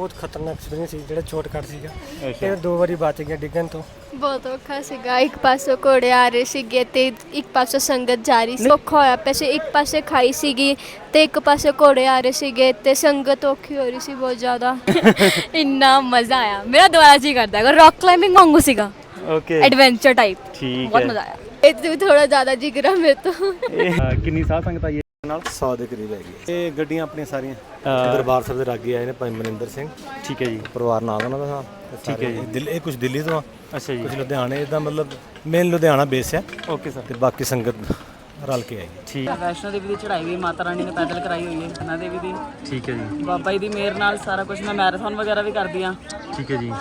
ਬਹੁਤ ਖਤਰਨਾਕ ਐਕਸਪੀਰੀਅੰਸ ਸੀ ਜਿਹੜਾ ਸ਼ਾਰਟਕਟ ਸੀਗਾ। ਅੱਛਾ। ਇਹ ਦੋ ਵਾਰੀ ਬਚ ਗਿਆ ਡਿੱਗਣ ਤੋਂ। ਬਹੁਤ ਔਖਾ ਸੀਗਾ। ਇੱਕ ਪਾਸੋਂ ਘੋੜੇ ਆ ਰਹੇ ਸੀਗੇ ਤੇ ਇੱਕ ਪਾਸੋਂ ਸੰਗਤ ਜਾ ਰਹੀ ਸੀ। ਔਖਾ ਹੋਇਆ ਪੈਸੇ ਇੱਕ ਪਾਸੇ ਖਾਈ ਸੀਗੀ ਤੇ ਇੱਕ ਪਾਸੇ ਘੋੜੇ ਆ ਰਹੇ ਸੀਗੇ ਤੇ ਸੰਗਤ ਔਖੀ ਹੋ ਰਹੀ ਸੀ ਬਹੁਤ ਜ਼ਿਆਦਾ। ਇੰਨਾ ਮਜ਼ਾ ਆਇਆ। ਮੇਰਾ ਦੁਬਾਰਾ ਜੀ ਕਰਦਾ ਹੈਗਾ ਰੌਕ ਕਲਾਈਮਿੰਗ ਵਾਂਗੂ ਸੀਗਾ। ਓਕੇ ਐਡਵੈਂਚਰ ਟਾਈਪ ਠੀਕ ਬਹੁਤ ਮਜ਼ਾ ਆਇਆ। ਇਹ ਥੋੜਾ ਜ਼ਿਆਦਾ ਜਿਗਰਾ ਮੇਰੇ ਤੋਂ। ਕਿੰਨੀ ਸਾਹ ਸੰਗਤ ਆਈ ਨਾਲ? 100 ਦੇ ਕਰੀਬ ਹੈਗੀ ਇਹ ਗੱਡੀਆਂ ਆਪਣੀਆਂ ਸਾਰੀਆਂ? ਦਰਬਾਰ ਸਾਹਿਬ ਦੇ ਲਾਗੇ ਆਏ ਨੇ ਭਾਈ ਮਨਿੰਦਰ ਸਿੰਘ। ਠੀਕ ਹੈ ਜੀ। ਪਰਿਵਾਰ ਨਾਲ ਉਹਨਾਂ ਦਾ ਠੀਕ ਹੈ ਜੀ। ਦਿੱਲੀ ਇਹ ਕੁਝ ਦਿੱਲੀ ਤੋਂ ਆ। ਅੱਛਾ ਜੀ। ਕੁਝ ਲੁਧਿਆਣੇ ਦਾ ਮਤਲਬ ਮੇਨ ਲੁਧਿਆਣਾ ਬੇਸ ਹੈ ਓਕੇ ਸਰ ਤੇ ਬਾਕੀ ਸੰਗਤ ਰਲ ਕੇ ਆਈ ਹੈ। ਠੀਕ। ਵੈਸ਼ਨੋ ਦੇਵੀ ਦੀ ਚੜ੍ਹਾਈ ਵੀ ਮਾਤਾ ਰਾਣੀ ਨੇ ਪੈਦਲ ਕਰਾਈ ਹੋਈ ਹੈ ਕਨਾ ਦੇਵੀ ਦੀ? ਠੀਕ ਹੈ ਜੀ। ਬਾਬਾ ਜੀ ਦੀ ਮਿਹਰ ਨਾਲ ਸਾਰਾ ਕੁਝ ਮੈਂ ਮੈਰਾਥਨ ਵਗੈਰਾ ਵੀ ਕਰਦੀ ਆ ਠੀਕ ਹੈ ਜੀ।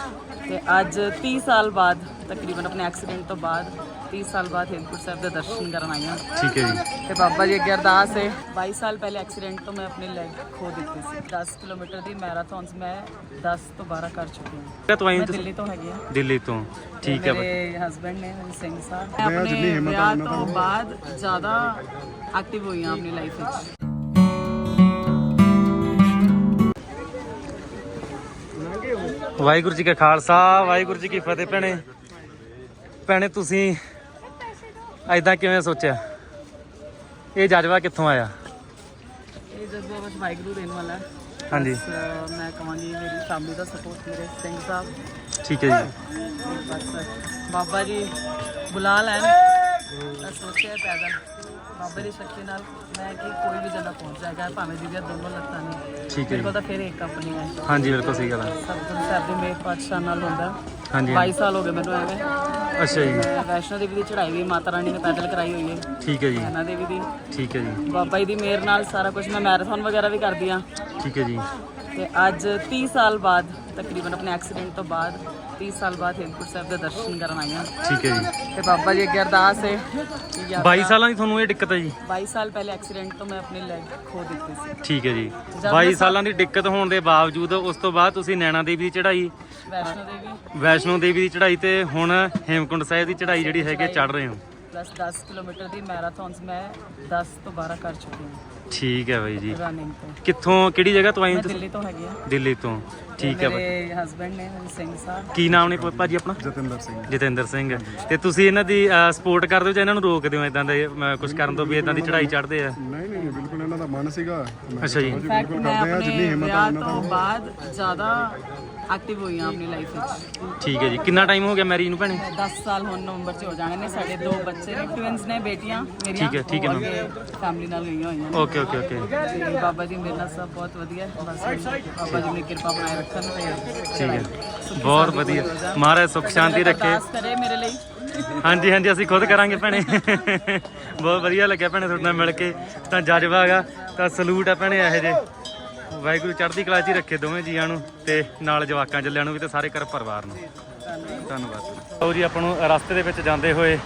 ਤੇ ਅੱਜ 30 ਸਾਲ ਬਾਅਦ ਤਕਰੀਬਨ ਆਪਣੇ ਐਕਸੀਡੈਂਟ ਤੋਂ ਬਾਅਦ 30 ਸਾਲ ਬਾਅਦ ਹੇਮਕੁੰਟ ਸਾਹਿਬ ਦੇ ਦਰਸ਼ਨ ਕਰਨ ਆਈ ਹਾਂ। ਠੀਕ ਹੈ ਜੀ। ਤੇ ਬਾਬਾ ਜੀ ਅੱਗੇ ਅਰਦਾਸ ਹੈ। 22 ਸਾਲ ਪਹਿਲੇ ਐਕਸੀਡੈਂਟ ਤੋਂ ਮੈਂ ਆਪਣੀ ਲੈਗ ਖੋ ਦਿੱਤੀ ਸੀ। 10 ਕਿਲੋਮੀਟਰ ਦੀ ਮੈਰਾਥਨਸ ਮੈਂ 10 ਤੋਂ 12 ਕਰ ਚੁੱਕੀ ਹਾਂ। ਆਈ ਮੈਂ ਤੁਸੀਂ? ਦਿੱਲੀ ਤੋਂ ਹੈਗੀ ਹਾਂ। ਦਿੱਲੀ ਤੋਂ। ਠੀਕ ਹੈ ਮੇਰੇ ਹਸਬੰਡ ਨੇ ਮੇਰੇ ਸਿੰਘ ਸਾਹਿਬ ਮੈਂ ਆਪਣੇ ਵਿਆਹ ਤੋਂ ਬਾਅਦ ਜ਼ਿਆਦਾ ਐਕਟਿਵ ਹੋਈ ਹਾਂ ਆਪਣੀ ਲਾਈਫ ਵਿੱਚ। ਵਾਹਿਗੁਰੂ ਜੀ ਕਾ ਖਾਲਸਾ ਵਾਹਿਗੁਰੂ ਜੀ ਕੀ ਫਤਿਹ ਭੈਣੇ। ਭੈਣੇ ਤੁਸੀਂ ਐਦਾਂ ਕਿਵੇਂ ਸੋਚਿਆ? ਇਹ ਜਜ਼ਬਾ ਕਿੱਥੋਂ ਆਇਆ? ਇਹ ਜਜ਼ਬਾ ਬਸ ਵਾਹਿਗੁਰੂ ਦੇਣ ਵਾਲਾ ਹੈ। ਹਾਂਜੀ। ਬਸ, ਅਹ, ਮੈਂ ਕਹਾਂਗੀ ਮੇਰੀ ਫੈਮਿਲੀ ਦਾ ਸਪੋਰਟ ਮੇਰੇ ਸਿੰਘ ਸਾਹਿਬ। ਠੀਕ ਹੈ ਜੀ। ਬਸ ਬਾਬਾ ਜੀ ਬੁਲਾ ਲੈਣ। ਮੈਂ ਸੋਚਿਆ ਪੈਦਲ ਬਾਬਾ ਦੀ ਸ਼ਕਤੀ ਨਾਲ ਮੈਂ ਕਿ ਕੋਈ ਵੀ ਜਗ੍ਹਾ ਪਹੁੰਚ ਜਾਏਗਾ ਭਾਵੇਂ ਜਿਹਦੀਆਂ ਦੋਨੋਂ ਲੱਤਾਂ ਨੇ। ਠੀਕ ਹੈ ਮੇਰੇ ਜੀ ਕੋਲ ਤਾਂ ਫਿਰ ਇੱਕ ਆਪਣੀ ਹੈ। ਹਾਂਜੀ ਬਿਲਕੁਲ ਸਹੀ ਗੱਲ ਹੈ। ਸਤਿਗੁਰੂ ਸਾਹਿਬ ਦੀ ਮੇਰ ਪਾਤਸ਼ਾਹ ਨਾਲ ਹੁੰਦਾ। ਹਾਂਜੀ 22 ਸਾਲ ਹੋ ਗਏ ਮੈਨੂੰ ਐਵੇਂ। ਅੱਛਾ ਜੀ। ਵੈਸ਼ਨੋ ਦੇਵੀ ਦੀ ਚੜ੍ਹਾਈ ਵੀ ਮਾਤਾ ਰਾਣੀ ਨੇ ਪੈਦਲ ਕਰਾਈ ਹੋਈ ਹੈ। ਠੀਕ ਹੈ ਜੀ। ਕਨਾ ਦੇਵੀ ਦੀ। ਠੀਕ ਹੈ ਜੀ। ਬਾਬਾ ਜੀ ਦੀ ਮਿਹਰ ਨਾਲ ਸਾਰਾ ਕੁਝ ਮੈਂ ਮੈਰਾਥਨ ਵਗੈਰਾ ਵੀ ਕਰਦੀ ਆ ਠੀਕ ਹੈ ਜੀ। ਤੇ ਅੱਜ 30 ਸਾਲ ਬਾਅਦ ਤਕਰੀਬਨ ਆਪਣੇ ਐਕਸੀਡੈਂਟ ਤੋਂ ਬਾਅਦ 30 ਸਾਲ ਬਾਅਦ ਹੇਮਕੁੰਟ ਸਾਹਿਬ ਦੇ ਦਰਸ਼ਨ ਕਰਨ ਆਈ ਹਾਂ। ਠੀਕ ਹੈ ਜੀ। ਤੇ ਬਾਬਾ ਜੀ ਅੱਗੇ ਅਰਦਾਸ ਹੈ ਕਿ ਯਾਤਰਾ- 22 ਸਾਲਾਂ ਦੀ ਤੁਹਾਨੂੰ ਇਹ ਦਿੱਕਤ ਹੈ ਜੀ। 22 ਸਾਲ ਪਹਿਲੇ ਐਕਸੀਡੈਂਟ ਤੋਂ ਮੈਂ ਆਪਣੀ ਲੈਗ ਖੋ ਦਿੱਤੀ ਸੀ। ਠੀਕ ਹੈ ਜੀ। ਮੈਂ 22 ਸਾਲਾਂ ਦੀ ਦਿੱਕਤ ਹੋਣ ਦੇ ਬਾਵਜੂਦ ਉਸ ਤੋਂ ਬਾਅਦ ਤੁਸੀਂ ਨੈਣਾ ਦੇਵੀ ਦੀ ਚੜ੍ਹਾਈ ਵੈਸ਼ਨੋ ਦੇਵੀ। ਵੈਸ਼ਨੋ ਦੇਵੀ ਦੀ ਚੜ੍ਹਾਈ ਤੇ ਹੁਣ ਹੇਮਕੁੰਟ ਸਾਹਿਬ ਦੀ ਚੜ੍ਹਾਈ ਜਿਹੜੀ ਹੈਗੀ ਚੜ੍ਹ ਰਹੇ ਹੋ? ਪਲੱਸ 10 ਕਿਲੋਮੀਟਰ ਦੀ ਮੈਰਾਥਨਸ ਮੈਂ 10 ਤੋਂ 12 ਕਰ ਚੁੱਕੀ ਹਾਂ। ਠੀਕ ਹੈ ਬਾਈ ਜੀ। ਰਨਿੰਗ ਤੋਂ। ਕਿੱਥੋਂ ਕਿਹੜੀ ਜਗ੍ਹਾ ਤੋਂ ਆਏ ਹੋ ਮੈਂ ਤੁਸੀਂ? ਦਿੱਲੀ ਤੋਂ ਹੈਗੀ ਆ ਦਿੱਲੀ ਤੋਂ। ਠੀਕ ਹੈ ਬਾਈ। ਮੇਰੇ ਹਸਬੰਡ ਨੇ ਸਿੰਘ ਸਾਹਿਬ। ਕੀ ਨਾਮ ਨੇ ਭ- ਭਾਜੀ ਆਪਣਾ? ਜਤਿੰਦਰ ਸਿੰਘ। ਜਤਿੰਦਰ ਸਿੰਘ। ਤੇ ਤੁਸੀਂ ਇਹਨਾਂ ਦੀ ਸਪੋਰਟ ਕਰਦੇ ਹੋ ਜਾਂ ਇਹਨਾਂ ਨੂੰ ਰੋਕਦੇ ਹੋ ਇਦਾਂ ਦੇ ਕੁਝ ਕਰਨ ਤੋਂ ਵੀ ਇਦਾਂ ਦੀ ਚੜ੍ਹਾਈ ਚੜ੍ਹਦੇ ਆ? ਨਹੀਂ ਨਹੀਂ ਬਿਲਕੁਲ ਇਹਨਾਂ ਦਾ ਮਨ ਸੀਗਾ। ਮੈਂ ਅੱਛਾ ਜੀ। ਇਨਫੈਕਟ ਮੈਂ ਆਪਣੇ ਵਿਆਹ ਤੋਂ ਬਾਅਦ ਜ਼ਿਆਦਾ ਐਕਟਿਵ ਹੋਈ ਹਾਂ ਆਪਣੀ ਲਾਈਫ ਵਿੱਚ। ਠੀਕ ਹੈ ਜੀ। ਕਿੰਨਾ ਟਾਈਮ ਹੋ ਗਿਆ ਮੈਰਿਜ ਨੂੰ ਭੈਣੇ? 10 ਸਾਲ ਹੁਣ ਨਵੰਬਰ ਚ ਹੋ ਜਾਣੇ ਨੇ ਸਾਡੇ ਦੋ ਬੱਚੇ ਨੇ ਟਵਿੰਸ ਨੇ ਬੇਟੀਆਂ ਮੇਰੀਆਂ ਠੀਕ ਹੈ, ਠੀਕ ਹੈ ਉਹ ਅੱਗੇ ਫੈਮਿਲੀ ਨਾਲ ਗਈਆਂ ਹੋਈਆਂ ਨੇ। ਓਕੇ ਓਕੇ ਓਕੇ ਤੇ ਬਾਬਾ ਜੀ ਮੇਰੇ ਨਾਲ ਸਭ ਬਹੁਤ ਵਧੀਆ ਹੈ। ਬਸ ਬਾਬਾ ਜੀ ਨੇ ਕਿਰਪਾ ਬਣਾਏ ਰੱਖਣ ਤੇ ਠੀਕ ਹੈ। ਬਹੁਤ ਵਧੀਆ। ਮਹਾਰਾਜ ਸੁਖ ਸ਼ਾਂਤੀ ਰੱਖੇ। ਅਰਦਾਸ ਕਰੇ ਮੇਰੇ ਲਈ। ਹਾਂਜੀ ਹਾਂਜੀ ਅਸੀਂ ਖੁਦ ਕਰਾਂਗੇ ਭੈਣੇ। ਬਹੁਤ ਵਧੀਆ ਲੱਗਿਆ ਭੈਣੇ ਤੁਹਾਡੇ ਨਾਲ ਮਿਲ ਕੇ। ਤਾਂ ਜਜ਼ਬਾ ਹੈਗਾ ਤਾਂ ਸਲੂਟ ਆ ਭੈਣੇ ਇਹੋ ਜੇ ਵਾਹਿਗੁਰੂ ਚੜ੍ਹਦੀ ਕਲਾ 'ਚ ਹੀ ਰੱਖੇ ਦੋਵੇਂ ਜੀਆਂ ਨੂੰ ਤੇ ਨਾਲ ਜਵਾਕਾਂ ਚੱਲਿਆਂ ਨੂੰ ਵੀ ਤੇ ਸਾਰੇ ਘਰ ਪਰਿਵਾਰ ਨੂੰ। ਧੰਨਵਾਦ। ਲਓ ਜੀ ਆਪਾਂ ਨੂੰ ਰਸਤੇ ਦੇ ਵਿੱਚ ਜਾਂਦੇ ਹੋਏ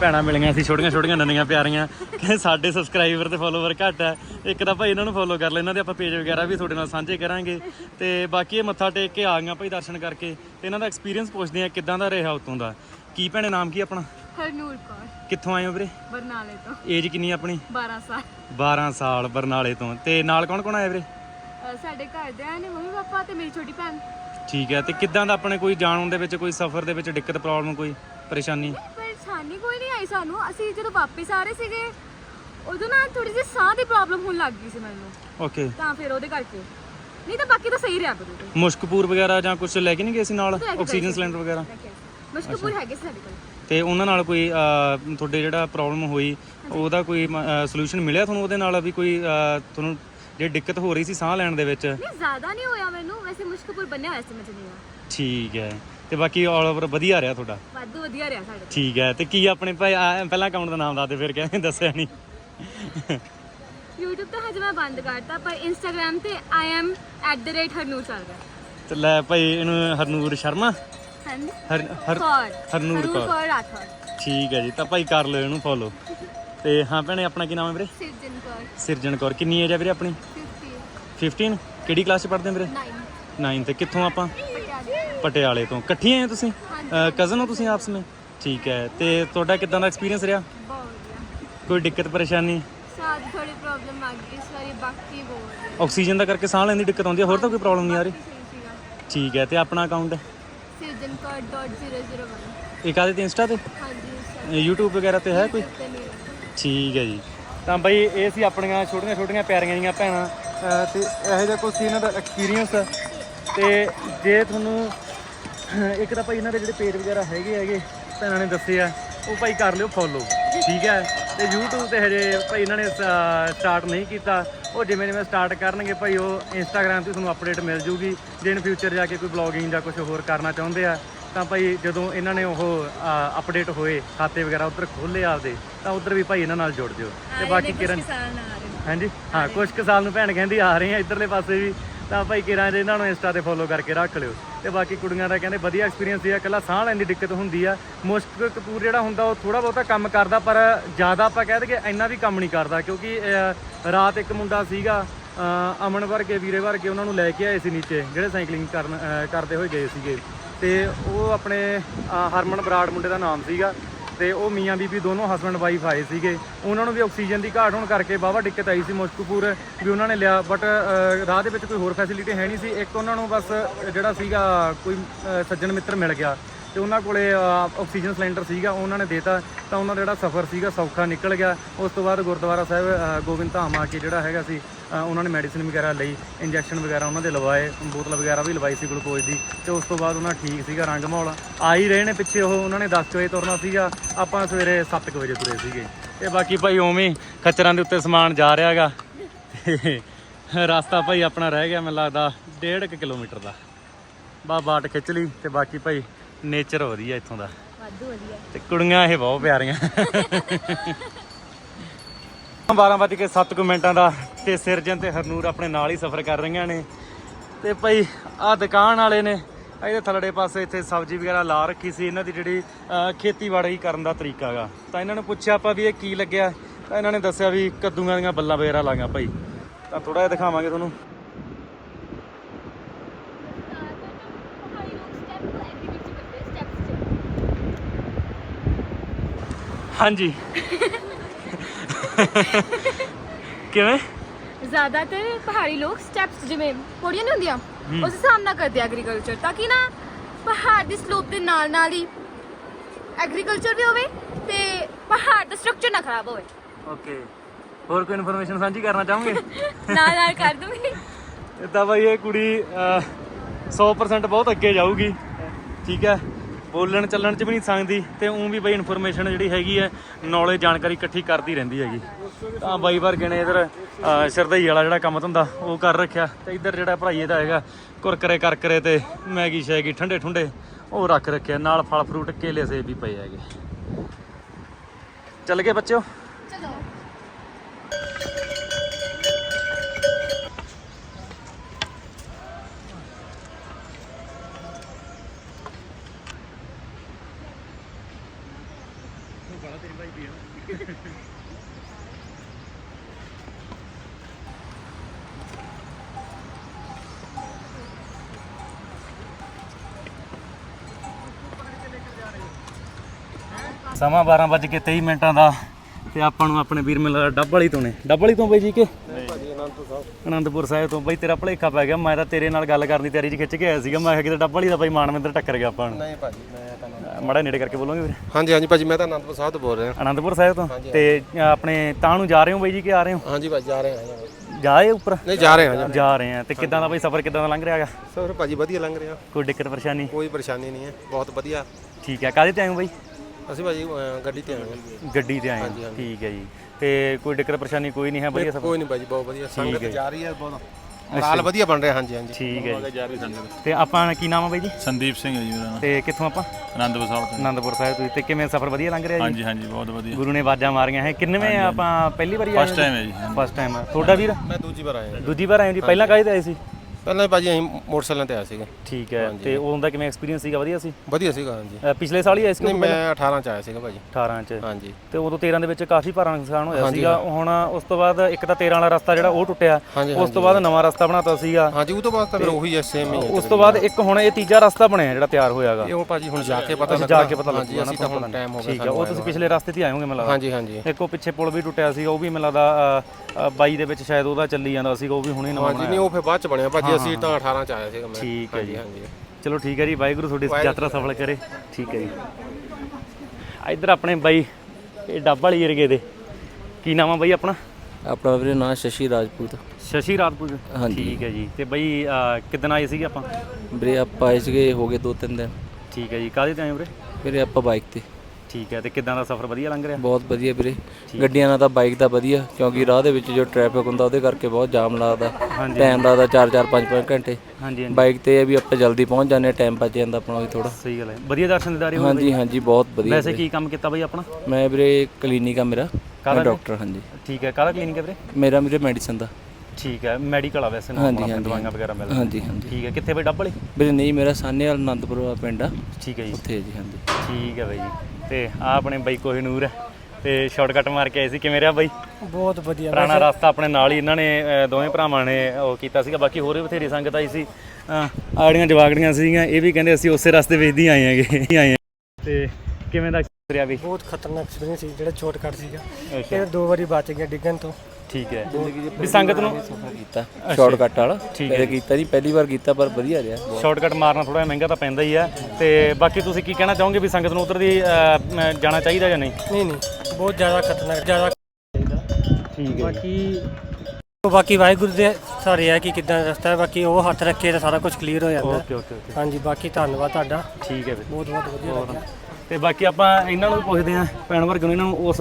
ਭੈਣਾਂ ਮਿਲੀਆਂ ਸੀ ਛੋਟੀਆਂ ਛੋਟੀਆਂ ਨੰਨੀਆਂ ਪਿਆਰੀਆਂ। ਕਿ ਸਾਡੇ ਸਬਸਕ੍ਰਾਈਬਰ ਤੇ ਫੋਲੋਵਰ ਘੱਟ ਹੈ ਇੱਕ ਤਾਂ ਭਾਈ ਇਹਨਾਂ ਨੂੰ ਫੋਲੋ ਕਰ ਲੈ ਇਹਨਾਂ ਦੇ ਆਪਾਂ ਪੇਜ ਵਗੈਰਾ ਵੀ ਤੁਹਾਡੇ ਨਾਲ ਸਾਂਝੇ ਕਰਾਂਗੇ। ਤੇ ਬਾਕੀ ਇਹ ਮੱਥਾ ਟੇਕ ਕੇ ਆ ਗਈਆਂ ਭਾਈ ਦਰਸ਼ਨ ਕਰਕੇ। ਤੇ ਇਹਨਾਂ ਦਾ ਐਕਸਪੀਰੀਅੰਸ ਪੁੱਛਦੇ ਆ ਕਿਦਾਂ ਦਾ ਰਿਹਾ ਉਤੋਂ ਦਾ? ਕੀ ਭੈਣੇ ਨਾਮ ਕੀ ਆਪਣਾ? ਹਰਨੂਰ ਕੌਰ। ਕਿੱਥੋਂ ਆਏ ਹੋ ਵੀਰੇ? ਬਰਨਾਲੇ ਤੋਂ। ਏਜ ਕਿੰਨੀ ਆਪਣੀ? 12 ਸਾਲ। 12 ਸਾਲ ਬਰਨਾਲੇ ਤੋਂ। ਤੇ ਨਾਲ ਕੌਣ ਕੌਣ ਆਇਆ ਵੀਰੇ? ਸਾਡੇ ਘਰ ਦੇ ਨੇ ਮੰਮੀ ਪਾਪਾ ਤੇ ਮੇਰੀ ਛੋਟੀ ਭੈਣ। ਠੀਕ ਹੈ ਤੇ ਕਿੱਦਾਂ ਦਾ ਆਪਣੇ ਕੋਈ ਜਾਣ ਦੇ ਵਿੱਚ ਕੋਈ ਸਫ਼ਰ ਦੇ ਵਿੱਚ ਦਿੱਕਤ ਪ੍ਰੋਬਲਮ ਕੋਈ ਪਰੇਸ਼ਾਨੀ? ਪਰੇਸ਼ਾਨੀ ਕੋਈ ਨਹੀਂ ਆਈ ਸਾਨੂੰ। ਅਸੀਂ ਜਦੋਂ ਵਾਪਸ ਆ ਰਹੇ ਸੀਗੇ ਉਦੋਂ ਨਾ ਥੋੜੀ ਜਿਹੀ ਸਾਹ ਦੀ ਪ੍ਰੋਬਲਮ ਹੋਣ ਲੱਗ ਗਈ ਸੀ ਮੈਨੂੰ। ਓਕੇ ਤਾਂ ਫਿਰ ਉਹਦੇ ਕਰਕੇ। ਨਹੀਂ ਤਾਂ ਬਾਕੀ ਤਾਂ ਸਹੀ ਰਿਹਾ ਬਿਲਕੁਲ ਮੁਸ਼ਕਪੂਰ ਵਗੈਰਾ ਜਾਂ ਕੁਝ ਲੈ ਕੇ ਨਹੀਂ ਗਏ ਸੀ ਨਾਲ? ਲੈ ਕੇ ਗਏ ਆਕਸੀਜਨ ਸੀ। ਸਿਲੰਡਰ ਵਗੈਰਾ? ਮੁਸ਼ਕਪੂਰ ਹੈਗੇ ਸੀ ਸਾਡੇ ਕੋਲ। ਤੇ ਉਹਨਾਂ ਨਾਲ ਕੋਈ ਅਹ, ਤੁਹਾਡੇ ਜਿਹੜਾ ਪ੍ਰੋਬਲਮ ਹੋਈ ਉਹਦਾ ਕੋਈ ਸੋਲੂਸ਼ਨ ਮਿਲਿਆ ਤੁਹਾਨੂੰ ਉਹਦੇ ਨਾਲ ਵੀ ਕੋਈ ਅਹ, ਤੁਹਾਨੂੰ ਜਿਹੜੀ ਦਿੱਕਤ ਹੋ ਰਹੀ ਸੀ ਸਾਹ ਲੈਣ ਦੇ ਵਿੱਚ? ਨਹੀਂ ਜ਼ਿਆਦਾ ਨਹੀਂ ਹੋਇਆ ਮੈਨੂੰ। ਵੈਸੇ ਮੁਸ਼ਕਪੂਰ ਬੰਨਿਆ ਹੋਇਆ ਸੀ ਮੈਂ ਠੀਕ ਹੈ। ਤੇ ਬਾਕੀ ਆਲ ਓਵਰ ਵਧੀਆ ਰਿਹਾ ਤੁਹਾਡਾ? ਵਾਧੂ ਵਧੀਆ ਰਿਹਾ ਸਾਡੇ ਠੀਕ ਹੈ ਤੇ ਕੀ ਆਪਣੇ ਭਾਈ ਆ, ਪਹਿਲਾਂ ਅਕਾਊਂਟ ਦਾ ਨਾਮ ਦੱਸ ਦੇ ਫਿਰ ਕਹਿੰਦੇ ਦੱਸਿਆ ਨਹੀਂ YouTube ਤਾਂ ਹਜੇ ਮੈਂ ਬੰਦ ਕਰਤਾ ਪਰ Instagram ਤੇ I am @hernur ਚੱਲ ਰਿਹਾ। ਤੇ ਲੈ ਭਾਈ ਇਹਨੂੰ ਹਰਨੂਰ ਸ਼ਰਮਾ? ਹਾਂਜੀ। ਹਰ ਹਰ ਕੌਰ ਹਰਨੂਰ ਕੌਰ। ਕੌਰ ਰਾਠੌਰ। ਠੀਕ ਹੈ ਜੀ ਤਾਂ ਭਾਈ ਕਰ ਲਿਓ ਇਹਨੂੰ ਫੋਲੋ ਤੇ ਹਾਂ ਭੈਣੇ ਆਪਣਾ ਕੀ ਨਾਮ ਹੈ ਵੀਰੇ? ਸਿਰਜਨ ਕੌਰ। ਸਿਰਜਣ ਕੌਰ ਕਿੰਨੀ ਏਜ ਹੈ ਵੀਰੇ ਆਪਣੀ? 50 15 ਕਿਹੜੀ ਕਲਾਸ ਚ ਪੜ੍ਹਦੇ ਹੋ ਵੀਰੇ? 9 9 ਤੇ ਕਿੱਥੋਂ ਆਪਾਂ? ਪਟਿਆਲਾ ਤੋਂ। ਇਕੱਠੇ ਆਏ ਹੋ ਤੁਸੀਂ? ਕਜ਼ਨ ਹੋ ਤੁਸੀਂ ਆਪਸ ਵਿੱਚ? ਠੀਕ ਹੈ। ਤੇ ਤੁਹਾਡਾ ਕਿਦਾਂ ਦਾ ਐਕਸਪੀਰੀਅੰਸ ਰਿਹਾ? ਬਹੁਤ ਵਧੀਆ। ਕੋਈ ਦਿੱਕਤ ਪਰੇਸ਼ਾਨੀ? ਸਾਦ ਥੋੜੀ ਪ੍ਰੋਬਲਮ ਆ ਗਈ ਇਸ ਵਾਰੀ ਬਾਕੀ ਬਹੁਤ ਵਧੀਆ। ਆਕਸੀਜਨ ਦਾ ਕਰਕੇ ਸਾਹ ਲੈਣ ਦੀ ਦਿੱਕਤ ਆਉਂਦੀ ਹੈ ਹੋਰ ਤਾਂ ਕੋਈ ਪ੍ਰੋਬਲਮ ਨਹੀਂ ਆ ਰਹੀ? ਸਹੀ ਠੀਕ ਹੈ। ਤੇ ਆਪਣਾ ਅਕਾਊਂਟ sijankaur.001 ਇਹ ਕਾਹਦੇ ਤੇ? ਇੰਸਟਾ ਤੇ? ਹਾਂਜੀ YouTube ਵਗੈਰਾ ਤੇ ਹੈ ਕੋਈ? ਤੇ ਨਹੀਂ ਠੀਕ ਹੈ ਜੀ। ਤਾਂ ਬਈ ਇਹ ਸੀ ਆਪਣੀਆਂ ਛੋਟੀਆਂ ਛੋਟੀਆਂ ਪਿਆਰੀਆਂ ਜੀਆਂ ਭੈਣਾਂ। ਅਹ ਤੇ ਇਹੋ ਜਿਹਾ ਕੁਛ ਸੀ ਇਹਨਾਂ ਦਾ ਐਕਸਪੀਰੀਅੰਸ ਤੇ ਜੇ ਤੁਹਾਨੂੰ ਇੱਕ ਤਾਂ ਭਾਈ ਇਹਨਾਂ ਦੇ ਜਿਹੜੇ ਪੇਜ ਵਗੈਰਾ ਹੈਗੇ ਹੈਗੇ ਭੈਣਾਂ ਨੇ ਦੱਸੇ ਆ ਉਹ ਭਾਈ ਕਰ ਲਿਓ ਫੋਲੋ ਠੀਕ ਹੈ? ਤੇ YouTube ਤੇ ਹਜੇ ਭਾਈ ਇਹਨਾਂ ਨੇ ਸਟਾਰਟ ਨਹੀਂ ਕੀਤਾ। ਉਹ ਜਿਵੇਂ ਜਿਵੇਂ ਸਟਾਰਟ ਕਰਨਗੇ ਭਾਈ ਉਹ Instagram ਤੇ ਤੁਹਾਨੂੰ ਅਪਡੇਟ ਮਿਲ ਜੂਗੀ। ਜੇ ਇਨ ਫਿਊਚਰ ਜਾ ਕੇ ਕੋਈ ਬਲੌਗਿੰਗ ਜਾਂ ਕੁਝ ਹੋਰ ਕਰਨਾ ਚਾਹੁੰਦੇ ਆ ਤਾਂ ਭਾਈ ਜਦੋਂ ਇਹਨਾਂ ਨੇ ਉਹ ਅਪਡੇਟ ਹੋਏ ਖਾਤੇ ਵਗੈਰਾ ਉਧਰ ਖੋਲੇ ਆਪਦੇ ਤਾਂ ਉਧਰ ਵੀ ਭਾਈ ਇਹਨਾਂ ਨਾਲ ਜੁੜ ਜਿਓ। ਤੇ ਬਾਕੀ ਕਿਰਨ ਹਾਂਜੀ? ਹਾਂ ਕੁਝ ਕੁ ਸਾਲ ਨੂੰ ਭੈਣ ਕਹਿੰਦੀ ਆ ਰਹੇ ਆ ਇਧਰਲੇ ਪਾਸੇ ਵੀ। ਤਾਂ ਭਾਈ ਕਿਰਾਂ ਜੇ ਇਹਨਾਂ ਨੂੰ ਇੰਸਟਾ ਤੇ ਫੋਲੋ ਕਰਕੇ ਰੱਖ ਲਿਓ। ਤੇ ਬਾਕੀ ਕੁੜੀਆਂ ਦਾ ਕਹਿੰਦੇ ਵਧੀਆ ਐਕਸਪੀਰੀਅੰਸ ਸੀ ਇਕੱਲਾ ਸਾਹ ਲੈਣ ਦੀ ਦਿੱਕਤ ਹੁੰਦੀ ਆ। ਮੁਸ਼ਕ ਕਪੂਰ ਜਿਹੜਾ ਹੁੰਦਾ, ਉਹ ਥੋੜਾ ਬਹੁਤਾ ਕੰਮ ਕਰਦਾ, ਪਰ ਜ਼ਿਆਦਾ ਆਪਾਂ ਕਹਿ ਦਈਏ ਇੰਨਾ ਵੀ ਕੰਮ ਨਹੀਂ ਕਰਦਾ, ਕਿਉਂਕਿ ਰਾਤ ਇੱਕ ਮੁੰਡਾ ਸੀਗਾ ਅਮਨ ਵਰਗੇ, ਵੀਰੇ ਵਰਗੇ, ਉਹਨਾਂ ਨੂੰ ਲੈ ਕੇ ਆਏ ਸੀ ਨੀਚੇ, ਜਿਹੜੇ ਸਾਈਕਲਿੰਗ ਕਰਨ ਕਰਦੇ ਹੋਏ ਗਏ ਸੀਗੇ। ਤੇ ਉਹ ਆਪਣੇ ਹਰਮਨ ਬਰਾੜ ਮੁੰਡੇ ਦਾ ਨਾਮ ਸੀਗਾ। ਤੇ ਉਹ ਮੀਆਂ ਬੀਬੀ ਦੋਨੋਂ ਹਸਬੰਡ ਵਾਈਫ ਆਏ ਸੀਗੇ। ਉਹਨਾਂ ਨੂੰ ਵੀ ਆਕਸੀਜਨ ਦੀ ਘਾਟ ਹੋਣ ਕਰਕੇ ਵਾਹਵਾ ਦਿੱਕਤ ਆਈ ਸੀ ਮੁਸ਼ਕਪੂਰ ਵੀ ਉਹਨਾਂ ਨੇ ਲਿਆ। ਬਟ ਰਾਹ ਦੇ ਵਿੱਚ ਕੋਈ ਹੋਰ ਫੈਸਿਲਿਟੀ ਹੈ ਨਹੀਂ ਸੀ। ਇੱਕ ਉਹਨਾਂ ਨੂੰ ਬਸ ਜਿਹੜਾ ਸੀਗਾ, ਕੋਈ ਸੱਜਣ ਮਿੱਤਰ ਮਿਲ ਗਿਆ। ਤੇ ਉਹਨਾਂ ਕੋਲੇ ਆਕਸੀਜਨ ਸਿਲੰਡਰ ਸੀਗਾ, ਉਹਨਾਂ ਨੇ ਦੇਤਾ। ਤਾਂ ਉਹਨਾਂ ਦਾ ਜਿਹੜਾ ਸਫ਼ਰ ਸੀਗਾ, ਸੌਖਾ ਨਿਕਲ ਗਿਆ। ਉਸ ਤੋਂ ਬਾਅਦ ਗੁਰਦੁਆਰਾ ਸਾਹਿਬ ਗੋਬਿੰਦ ਧਾਮ ਆ ਕੇ ਜਿਹੜਾ ਹੈਗਾ ਸੀ ਉਹਨਾਂ ਨੇ ਮੈਡੀਸਿਨ ਵਗੈਰਾ ਲਈ ਇੰਜੈਕਸ਼ਨ ਵਗੈਰਾ ਉਹਨਾਂ ਦੇ ਲਵਾਏ, ਬੋਤਲ ਵਗੈਰਾ ਵੀ ਲਵਾਈ ਸੀ ਗਲੂਕੋਜ਼ ਦੀ। ਤੇ ਉਸ ਤੋਂ ਬਾਅਦ ਉਹਨਾਂ ਠੀਕ ਸੀਗਾ ਰੰਗ ਮਾਹੌਲ ਆ ਹੀ ਰਹੇ ਨੇ ਪਿੱਛੇ ਉਹ, ਉਹਨਾਂ ਨੇ 10 ਵਜੇ ਤੁਰਨਾ ਸੀਗਾ। ਆਪਾਂ ਸਵੇਰੇ 7 ਵਜੇ ਤੁਰੇ ਸੀਗੇ। ਤੇ ਬਾਕੀ ਭਾਈ ਉਵੇਂ ਖੱਚਰਾਂ ਦੇ ਉੱਤੇ ਸਮਾਨ ਜਾ ਰਿਹਾਗਾ ਰਸਤਾ ਭਾਈ ਆਪਣਾ ਰਹਿ ਗਿਆ, ਮੈਨੂੰ ਲੱਗਦਾ 1.5 ਕਿਲੋਮੀਟਰ ਦਾ। ਬਾ ਬਾਟ ਖਿੱਚ ਲਈ ਤੇ ਬਾਕੀ ਭਾਈ ਨੇਚਰ ਵਧੀਆ ਇੱਥੋਂ ਦਾ। ਵਾਧੂ ਵਧੀਆ। ਤੇ ਕੁੜੀਆਂ ਇਹ ਬਹੁਤ ਪਿਆਰੀਆਂ। 12 ਵੱਜ ਕੇ 7 ਮਿੰਟਾਂ ਦਾ ਤੇ ਸਿਰਜਨ ਤੇ ਹਰਨੂਰ ਆਪਣੇ ਨਾਲ ਹੀ ਸਫ਼ਰ ਕਰ ਰਹੀਆਂ ਨੇ। ਤੇ ਭਾਈ ਆ ਦੁਕਾਨ ਵਾਲੇ ਨੇ ਇਹਦੇ ਥੱਲੜੇ ਪਾਸੇ ਇੱਥੇ ਸਬਜ਼ੀ ਵਗੈਰਾ ਲਾ ਰੱਖੀ ਸੀ। ਇਹਨਾਂ ਦੀ ਜਿਹੜੀ ਖੇਤੀਬਾੜੀ ਕਰਨ ਦਾ ਤਰੀਕਾ ਗਾ। ਤਾਂ ਇਹਨਾਂ ਨੂੰ ਪੁੱਛਿਆ ਆਪਾਂ ਵੀ ਇਹ ਕੀ ਲੱਗਿਆ? ਤਾਂ ਇਹਨਾਂ ਨੇ ਦੱਸਿਆ ਵੀ ਕੱਦੂਆਂ ਦੀਆਂ ਬੱਲਾਂ ਵਗੈਰਾ ਲਾਈਆਂ ਭਾਈ। ਤਾਂ ਥੋੜਾ ਜਿਹਾ ਦਿਖਾਵਾਂਗੇ ਤੁਹਾਨੂੰ। ਹਾਂਜੀ। ਕਿਵੇਂ? ਜ਼ਿਆਦਾਤਰ ਪਹਾੜੀ ਲੋਕ ਸਟੈਪਸ ਜਿਵੇਂ ਪੌੜੀਆਂ ਨਹੀਂ ਹੁੰਦੀਆਂ ਉਸ ਦਾ ਸਾਹਮਣਾ ਕਰਦੇ ਐਗਰੀਕਲਚਰ ਤਾਂ ਕਿ ਨਾ ਪਹਾੜ ਦੀ ਸਲੋਪ ਦੇ ਨਾਲ ਨਾਲ ਹੀ ਐਗਰੀਕਲਚਰ ਵੀ ਹੋਵੇ ਤੇ ਪਹਾੜ ਦਾ ਸਟਰਕਚਰ ਨਾ ਖਰਾਬ ਹੋਵੇ। ਓਕੇ ਹੋਰ ਕੋਈ ਇਨਫੋਰਮੇਸ਼ਨ ਸਾਂਝੀ ਕਰਨਾ ਚਾਹੋਗੇ? ਨਾਲ ਨਾਲ ਕਰ ਦੂੰਗੀ। ਇਦਾਂ ਬਾਈ ਇਹ ਕੁੜੀ ਅਹ, 100% ਬਹੁਤ ਅੱਗੇ ਜਾਊਗੀ। ਠੀਕ ਹੈ। ਬੋਲਣ ਚੱਲਣ ਚ ਵੀ ਨਹੀਂ ਸੰਗਦੀ ਤੇ ਉਂ ਵੀ ਬਈ ਇਨਫੋਰਮੇਸ਼ਨ ਜਿਹੜੀ ਹੈਗੀ ਹੈ ਨੌਲੇਜ ਜਾਣਕਾਰੀ ਇਕੱਠੀ ਕਰਦੀ ਰਹਿੰਦੀ ਹੈਗੀ। ਤਾਂ ਬਾਈ ਵਾਰ ਨੇ ਇਧਰ ਸ਼ਰਦਈ ਵਾਲਾ ਜਿਹੜਾ ਕੰਮ ਧੰਦਾ, ਉਹ ਕਰ ਰੱਖਿਆ। ਤੇ ਇਧਰ ਜਿਹੜਾ ਭਰਾਈ ਦਾ ਹੈਗਾ, ਕੁਰਕਰੇ, ਕਰਕਰੇ ਤੇ ਮੈਗੀ ਸ਼ੈਗੀ ਠੰਡੇ ਠੁੰਡੇ, ਉਹ ਰੱਖ ਰੱਖਿਆ। ਨਾਲ ਫਲ ਫਰੂਟ ਕੇਲੇ ਸੇਬ ਵੀ ਪਏ ਹੈਗੇ। ਚੱਲ ਗਏ ਬੱਚਿਓ। ਸਮਾਂ 12:23 ਮਿੰਟਾਂ ਦਾ ਤੇ ਆਪਾਂ ਨੂੰ ਆਪਣੇ ਵੀਰ ਮਿਲ ਡੱਬ ਵਾਲੀ ਤੋਂ ਨੇ। ਡੱਬ ਵਾਲੀ ਤੋਂ ਬਈ ਜੀ ਕਿ? ਅਨੰਦਪੁਰ ਸਾਹਿਬ। ਤੋਂ। ਬਈ ਤੇਰਾ ਭਲੇਖਾ ਪੈ ਗਿਆ। ਮੈਂ ਤਾਂ ਤੇਰੇ ਨਾਲ ਗੱਲ ਕਰਨ ਦੀ ਤਿਆਰੀ 'ਚ ਖਿੱਚ ਕੇ ਆਇਆ ਸੀਗਾ। ਮੈਂ ਕਿਹਾ ਕਿਤੇ ਡੱਬ ਵਾਲੀ ਦਾ ਬਈ ਮਾਨਵਿੰਦਰ ਟੱਕਰ ਗਿਆ ਆਪਾਂ ਨੂੰ। ਨਹੀਂ ਭਾਜੀ ਮੈਂ ਤਾਂ ਮੜਾ ਨੇੜੇ ਕਰਕੇ ਬੋਲੋਗੇ ਵੀਰ? ਹਾਂਜੀ ਹਾਂਜੀ ਭਾਜੀ ਮੈਂ ਤਾਂ ਅਨੰਦਪੁਰ ਸਾਹਿਬ ਤੋਂ ਬੋਲ ਰਿਹਾ। ਅਨੰਦਪੁਰ ਸਾਹਿਬ ਤੋਂ? ਤੇ ਆਪਣੇ ਤਾਂ ਨੂੰ ਜਾ ਰਹੇ ਹੋ ਬਈ ਜੀ ਕਿ ਆ ਰਹੇ ਹੋ? ਹਾਂਜੀ ਭਾਜੀ ਜਾ ਰਹੇ ਹਾਂ। ਜਾਏ ਉੱਪਰ? ਨਹੀਂ ਜਾ ਰਹੇ ਹਾਂ ਜੀ। ਰਹੇ ਆ ਤੇ ਕਿੱਦਾਂ ਦਾ ਬਈ ਸਫ਼ਰ ਕਿੱਦਾਂ ਦਾ ਲੰਘ ਰਿਹਾ ਹੈਗਾ? ਸਰ ਭਾਜੀ ਵਧੀਆ ਲੰਘ ਰਿਹਾ। ਕੋਈ ਦਿੱਕਤ ਪਰੇਸ਼ਾਨੀ? ਕੋਈ ਪਰੇਸ਼ਾਨੀ ਨਹੀਂ ਹੈ। ਬਹੁਤ ਵਧੀਆ। ਠੀਕ ਹੈ। ਕਾਹਦੇ ਤੇ ਆਏ ਹੋ ਬਈ? ਅਸੀਂ ਭਾਜੀ ਅਹ, ਗੱਡੀ ਤੇ ਆਏ ਹਾਂ। ਗੱਡੀ ਤੇ ਆਏ ਹੋ। ਠੀਕ ਹੈ ਜੀ। ਤੇ ਕੋਈ ਦਿੱਕਤ ਪਰੇਸ਼ਾਨੀ ਕੋਈ ਨਹੀਂ ਹੈ ਵਧੀਆ ਸਫ਼ਰ ਕੋਈ ਨਹੀਂ ਭਾਜੀ ਬਹੁਤ ਵਧੀਆ। ਸੰਗਤ ਜਾ। ਰਹੀ ਹੈ ਬਹੁਤ। ਮਾਲ ਵਧੀਆ ਬਣ ਰਿਹਾ ਹਾਂਜੀ ਹਾਂਜੀ। ਠੀਕ ਹੈ ਜੀ। ਤੇ ਆਪਾਂ ਕੀ ਨਾਮ ਆ ਬਾਈ ਜੀ? ਸੰਦੀਪ ਸਿੰਘ ਹੈ ਜੀ ਮੇਰਾ ਨਾਮ। ਤੇ ਕਿੱਥੋਂ ਆਪਾਂ? ਆਨੰਦਪੁਰ ਸਾਹਿਬ ਤੋਂ ਆਨੰਦਪੁਰ ਸਾਹਿਬ ਤੋਂ ਤੇ ਕਿਵੇਂ ਸਫ਼ਰ ਵਧੀਆ ਲੰਘ ਰਿਹਾ ਜੀ? ਹਾਂਜੀ ਹਾਂਜੀ ਬਹੁਤ ਵਧੀਆ। ਗੁਰੂ ਨੇ ਆਵਾਜ਼ਾਂ ਮਾਰੀਆਂ ਹੈ। ਕਿੰਨਵੇਂ ਆ ਆਪਾਂ ਪਹਿਲੀ ਵਾਰੀ ਆਏ ਫਸਟ ਟਾਈਮ ਹੈ ਜੀ ਫਸਟ ਟਾਈਮ ਤੁਹਾਡਾ ਵੀਰ? ਮੈਂ ਦੂਜੀ ਵਾਰ ਆਇਆ ਦੂਜੀ ਵਾਰ ਆਏ ਹੋ ਜੀ? ਪਹਿਲਾਂ ਕਾਹਦੇ ਤੇ ਆਏ ਸੀ? ਪਹਿਲਾਂ ਭਾਜੀ ਅਸੀਂ ਮੋਟਰਸਾਈਕਲ ਤੇ ਆਏ ਸੀਗੇ। ਠੀਕ ਹੈ ਤੇ ਉਦੋਂ ਦਾ ਕਿਵੇਂ ਐਕਸਪੀਰੀਅੰਸ ਸੀਗਾ? ਵਧੀਆ ਸੀ? ਵਧੀਆ ਸੀਗਾ ਹਾਂਜੀ। ਅ, ਪਿਛਲੇ ਸਾਲ ਹੀ ਆਏ ਸੀ ਨਹੀਂ ਮੈਂ 18 ਚ ਆਇਆ ਸੀਗਾ ਭਾਜੀ। 18 ਚ। ਹਾਂਜੀ। ਤੇ ਉਦੋਂ 13 ਦੇ ਵਿੱਚ ਕਾਫੀ ਭਾਰਾ ਨੁਕਸਾਨ ਹੋਇਆ ਸੀਗਾ। ਹੁਣ ਉਸ ਤੋਂ ਬਾਅਦ ਇੱਕ ਤਾਂ 13 ਵਾਲਾ ਰਸਤਾ ਜਿਹੜਾ ਉਹ ਟੁੱਟਿਆ। ਹਾਂਜੀ, ਉਸ ਤੋਂ ਬਾਅਦ ਨਵਾਂ ਰਸਤਾ ਬਣਾਤਾ ਸੀਗਾ। ਹਾਂਜੀ ਉਹ ਤੋਂ ਬਾਅਦ ਤਾਂ ਫਿਰ ਉਹੀ ਹੈ ਸੇਮ ਹੀ ਹੈ ਉਸ ਤੋਂ ਬਾਅਦ ਇੱਕ ਹੁਣ ਇਹ ਤੀਜਾ ਰਸਤਾ ਬਣਿਆ ਜਿਹੜਾ ਤਿਆਰ ਹੋਇਆਗਾ। ਇਹ ਹੁਣ ਭਾਜੀ ਹੁਣ ਜਾ ਕੇ ਪਤਾ ਅਸੀਂ ਲੱਗਦਾ ਜਾ ਕੇ ਪਤਾ ਹਾਂਜੀ ਲੱਗੂਗਾ ਨਾ ਅਸੀਂ ਤਾਂ ਹੁਣ ਟਾਈਮ ਹੋ ਗਿਆ ਠੀਕ ਹੈ ਉਹ ਤੁਸੀਂ ਪਿਛਲੇ ਰਸਤੇ ਤੇ ਹੀ ਆਏ ਹੋਗੇ ਮੈਨੂੰ ਲੱਗਦਾ। ਹਾਂਜੀ ਹਾਂਜੀ। ਇੱਕ ਉਹ ਪਿੱਛੇ ਪੁਲ ਵੀ ਟੁੱਟਿਆ ਸੀਗਾ ਉਹ ਵੀ ਮੈਨੂੰ ਲੱਗਦਾ ਅ, 22 ਦੇ ਵਿੱਚ ਸ਼ਾਇਦ ਉਹਦਾ ਚੱਲੀ ਜਾਂਦਾ ਸੀਗਾ ਉਹ ਵੀ ਹੁਣੇ ਨਵਾਂ ਹਾਂਜੀ ਨਹੀਂ ਉਹ ਫਿਰ ਬਾਅਦ ਚ ਬਣਿਆ। ਭਾਜੀ ਅਸੀਂ ਤਾਂ 18 ਚ ਆਇਆ ਸੀਗਾ ਮੈਂ। ਠੀਕ ਹੈ ਜੀ। ਹਾਂਜੀ। ਚਲੋ ਠੀਕ ਹੈ ਜੀ ਵਾਹਿਗੁਰੂ ਤੁਹਾਡੀ ਯਾਤਰਾ ਸਫਲ ਕਰੇ। ਠੀਕ ਹੈ ਜੀ। ਇੱਧਰ ਆਪਣੇ ਬਾਈ ਇਹ ਡੱਬ ਵਾਲੀ ਏਰੀਏ ਦੇ। ਕੀ ਨਾਮ ਆ ਬਾਈ ਆਪਣਾ? ਆਪਣਾ ਵੀਰੇ ਨਾਂ ਸ਼ਸ਼ੀ ਰਾਜਪੂਤ। ਸ਼ਸ਼ੀ ਰਾਜਪੂਤ। ਹਾਂਜੀ। ਠੀਕ ਹੈ ਜੀ। ਤੇ ਬਾਈ ਅ, ਕਿੱਦਣ ਆਏ ਸੀਗੇ ਆਪਾਂ? ਵੀਰੇ ਆਪਾਂ ਆਏ ਸੀਗੇ ਹੋ ਗਏ ਦੋ ਤਿੰਨ ਦਿਨ। ਠੀਕ ਹੈ ਜੀ। ਕਾਹਦੇ ਤੇ ਆਏ ਵੀਰੇ? ਵੀਰੇ ਆਪਾਂ ਬਾਈਕ ਤੇ। ਠੀਕ ਹੈ ਤੇ ਕਿੱਦਾਂ ਦਾ ਸਫ਼ਰ ਵਧੀਆ ਲੰਘ ਰਿਹਾ? ਬਹੁਤ ਵਧੀਆ ਵੀਰੇ। ਗੱਡੀਆਂ ਨਾਲ ਤਾਂ ਬਾਈਕ ਦਾ ਵਧੀਆ ਕਿਉਂਕਿ ਰਾਹ ਦੇ ਵਿੱਚ ਜੋ ਟ੍ਰੈਫਿਕ ਹੁੰਦਾ ਉਹਦੇ ਕਰਕੇ ਬਹੁਤ ਜਾਮ ਲੱਗਦਾ। ਟਾਈਮ ਲੱਗਦਾ 4-4 5-5 ਘੰਟੇ। ਹਾਂਜੀ ਹਾਂਜੀ। ਬਾਈਕ ਤੇ ਇਹ ਵੀ ਆਪਾਂ ਜਲਦੀ ਪਹੁੰਚ ਜਾਂਦੇ ਟਾਈਮ ਬਚ ਜਾਂਦਾ ਆਪਣਾ ਵੀ ਥੋੜਾ ਸਹੀ ਗੱਲ ਹੈ। ਵਧੀਆ ਦਰਸ਼ਨ ਦਿਦਾਰੇ ਹੋਏ ਹਾਂਜੀ ਹਾਂਜੀ ਬਹੁਤ ਵਧੀਆ ਵੈਸੇ। ਕੀ ਕੰਮ ਕੀਤਾ ਬਾਈ ਆਪਣਾ? ਮੈਂ ਵੀਰੇ ਕਲੀਨਿਕ ਆ ਮੇਰਾ। ਮੈਂ? ਡਾਕਟਰ ਹਾਂਜੀ। ਠੀਕ ਹੈ ਕਾਹਦਾ ਕਲੀਨਿਕ ਹੈ ਵੀਰੇ? ਮੇਰਾ ਵੀਰੇ ਮੈਡੀਸਨ ਦਾ। ਠੀਕ ਹੈ ਮੈਡੀਕਲ ਆ ਵੈਸੇ ਨਾ ਦਵਾਈਆਂ ਵਗੈਰਾ ਮਿਲਦੀਆਂ। ਹਾਂਜੀ ਹਾਂਜੀ। ਠੀਕ ਹੈ ਕਿੱਥੇ ਬਈ ਡੱਬ ਵਾਲੀ? ਵੀਰੇ ਨਹੀਂ ਮੇਰਾ ਸਾਹਨੇਵਾਲ ਆਨੰਦਪੁਰ ਪਿੰਡ ਆ। ਠੀਕ ਹੈ ਜੀ। ਉੱਥੇ ਹੈ ਜੀ ਹਾਂਜੀ। ਠੀਕ ਹੈ ਬਾਈ। ਜੀ ਤੇ ਆ ਆਪਣੇ ਬਾਈ ਕੋਹੀਨੂਰ ਹੈ ਤੇ ਸ਼ਾਰਟਕਟ ਮਾਰ ਕੇ ਆਏ ਸੀ। ਕਿਵੇਂ ਰਿਹਾ ਬਾਈ? ਬਹੁਤ ਵਧੀਆ। ਪੁਰਾਣਾ ਰਸਤਾ ਆਪਣੇ ਨਾਲ ਹੀ ਇਹਨਾਂ ਨੇ ਅ, ਦੋਵੇਂ ਭਰਾਵਾਂ ਨੇ ਉਹ ਕੀਤਾ ਸੀਗਾ। ਬਾਕੀ ਹੋਰ ਵੀ ਬਥੇਰੀ ਸੰਗਤ ਆਈ ਸੀ। ਅ, ਆੜੀਆਂ ਜਵਾਗੜੀਆਂ ਸੀਗੀਆਂ। ਇਹ ਵੀ ਕਹਿੰਦੇ ਅਸੀਂ ਉਸੇ ਰਸਤੇ ਵੇਚਦੀ ਆਏ ਹੈਗੇ। ਆਏ ਹਾਂ। ਤੇ ਕਿਵੇਂ ਦਾ ਰਿਹਾ ਵੀ ਬਹੁਤ ਖਤਰਨਾਕ ਐਕਸਪੀਰੀਅੰਸ ਸੀ ਜਿਹੜਾ ਸ਼ਾਰਟਕਟ ਸੀਗਾ। ਅੱਛਾ। ਇਹ ਦੋ ਵਾਰੀ ਬਚ ਗਿਆ ਡਿੱਗਣ ਤੋਂ। ਠੀਕ ਹੈ। ਵੀ ਸੰਗਤ ਨੂੰ ਸਫਰ ਕੀਤਾ। ਸ਼ਾਰਟਕਟ ਵਾਲਾ। ਠੀਕ ਹੈ। ਕੀਤਾ ਨਹੀਂ ਪਹਿਲੀ ਵਾਰ ਕੀਤਾ ਪਰ ਵਧੀਆ ਰਿਹਾ। ਸ਼ਾਰਟਕਟ ਮਾਰਨਾ ਥੋੜਾ ਮਹਿੰਗਾ ਤਾਂ ਪੈਂਦਾ ਹੀ ਹੈ ਤੇ ਬਾਕੀ ਤੁਸੀਂ ਕੀ ਕਹਿਣਾ ਚਾਹੋਗੇ ਵੀ ਸੰਗਤ ਨੂੰ ਉਧਰ ਦੀ ਜਾਣਾ ਚਾਹੀਦਾ ਜਾਂ ਨਹੀਂ? ਨਹੀਂ ਨਹੀਂ। ਬਹੁਤ ਜ਼ਿਆਦਾ ਖਤਰਨਾਕ ਜ਼ਿਆਦਾ ਠੀਕ ਬਾਕੀ ਬਾਕੀ ਵਾਹਿਗੁਰੂ ਦੇ ਸਾਰੇ ਹੈ ਕਿ ਕਿੱਦਾਂ ਰਸਤਾ ਹੈ। ਬਾਕੀ ਉਹ ਹੱਥ ਰੱਖੇ ਤਾਂ ਸਾਰਾ ਕੁਝ ਕਲੀਅਰ ਹੋ ਜਾਂਦਾ। ਓਕੇ ਓਕੇ ਓਕੇ ਹਾਂਜੀ ਬਾਕੀ ਧੰਨਵਾਦ ਤੁਹਾਡਾ। ਠੀਕ ਹੈ ਬਹੁਤ ਬਹੁਤ ਵਧੀਆ ਤੇ ਬਾਕੀ ਆਪਾਂ ਇਹਨਾਂ ਨੂੰ ਵੀ ਪੁੱਛਦੇ ਆਂ ਭੈਣ ਵਰਗ ਨੂੰ ਇਹਨਾਂ ਨੂੰ ਉਸ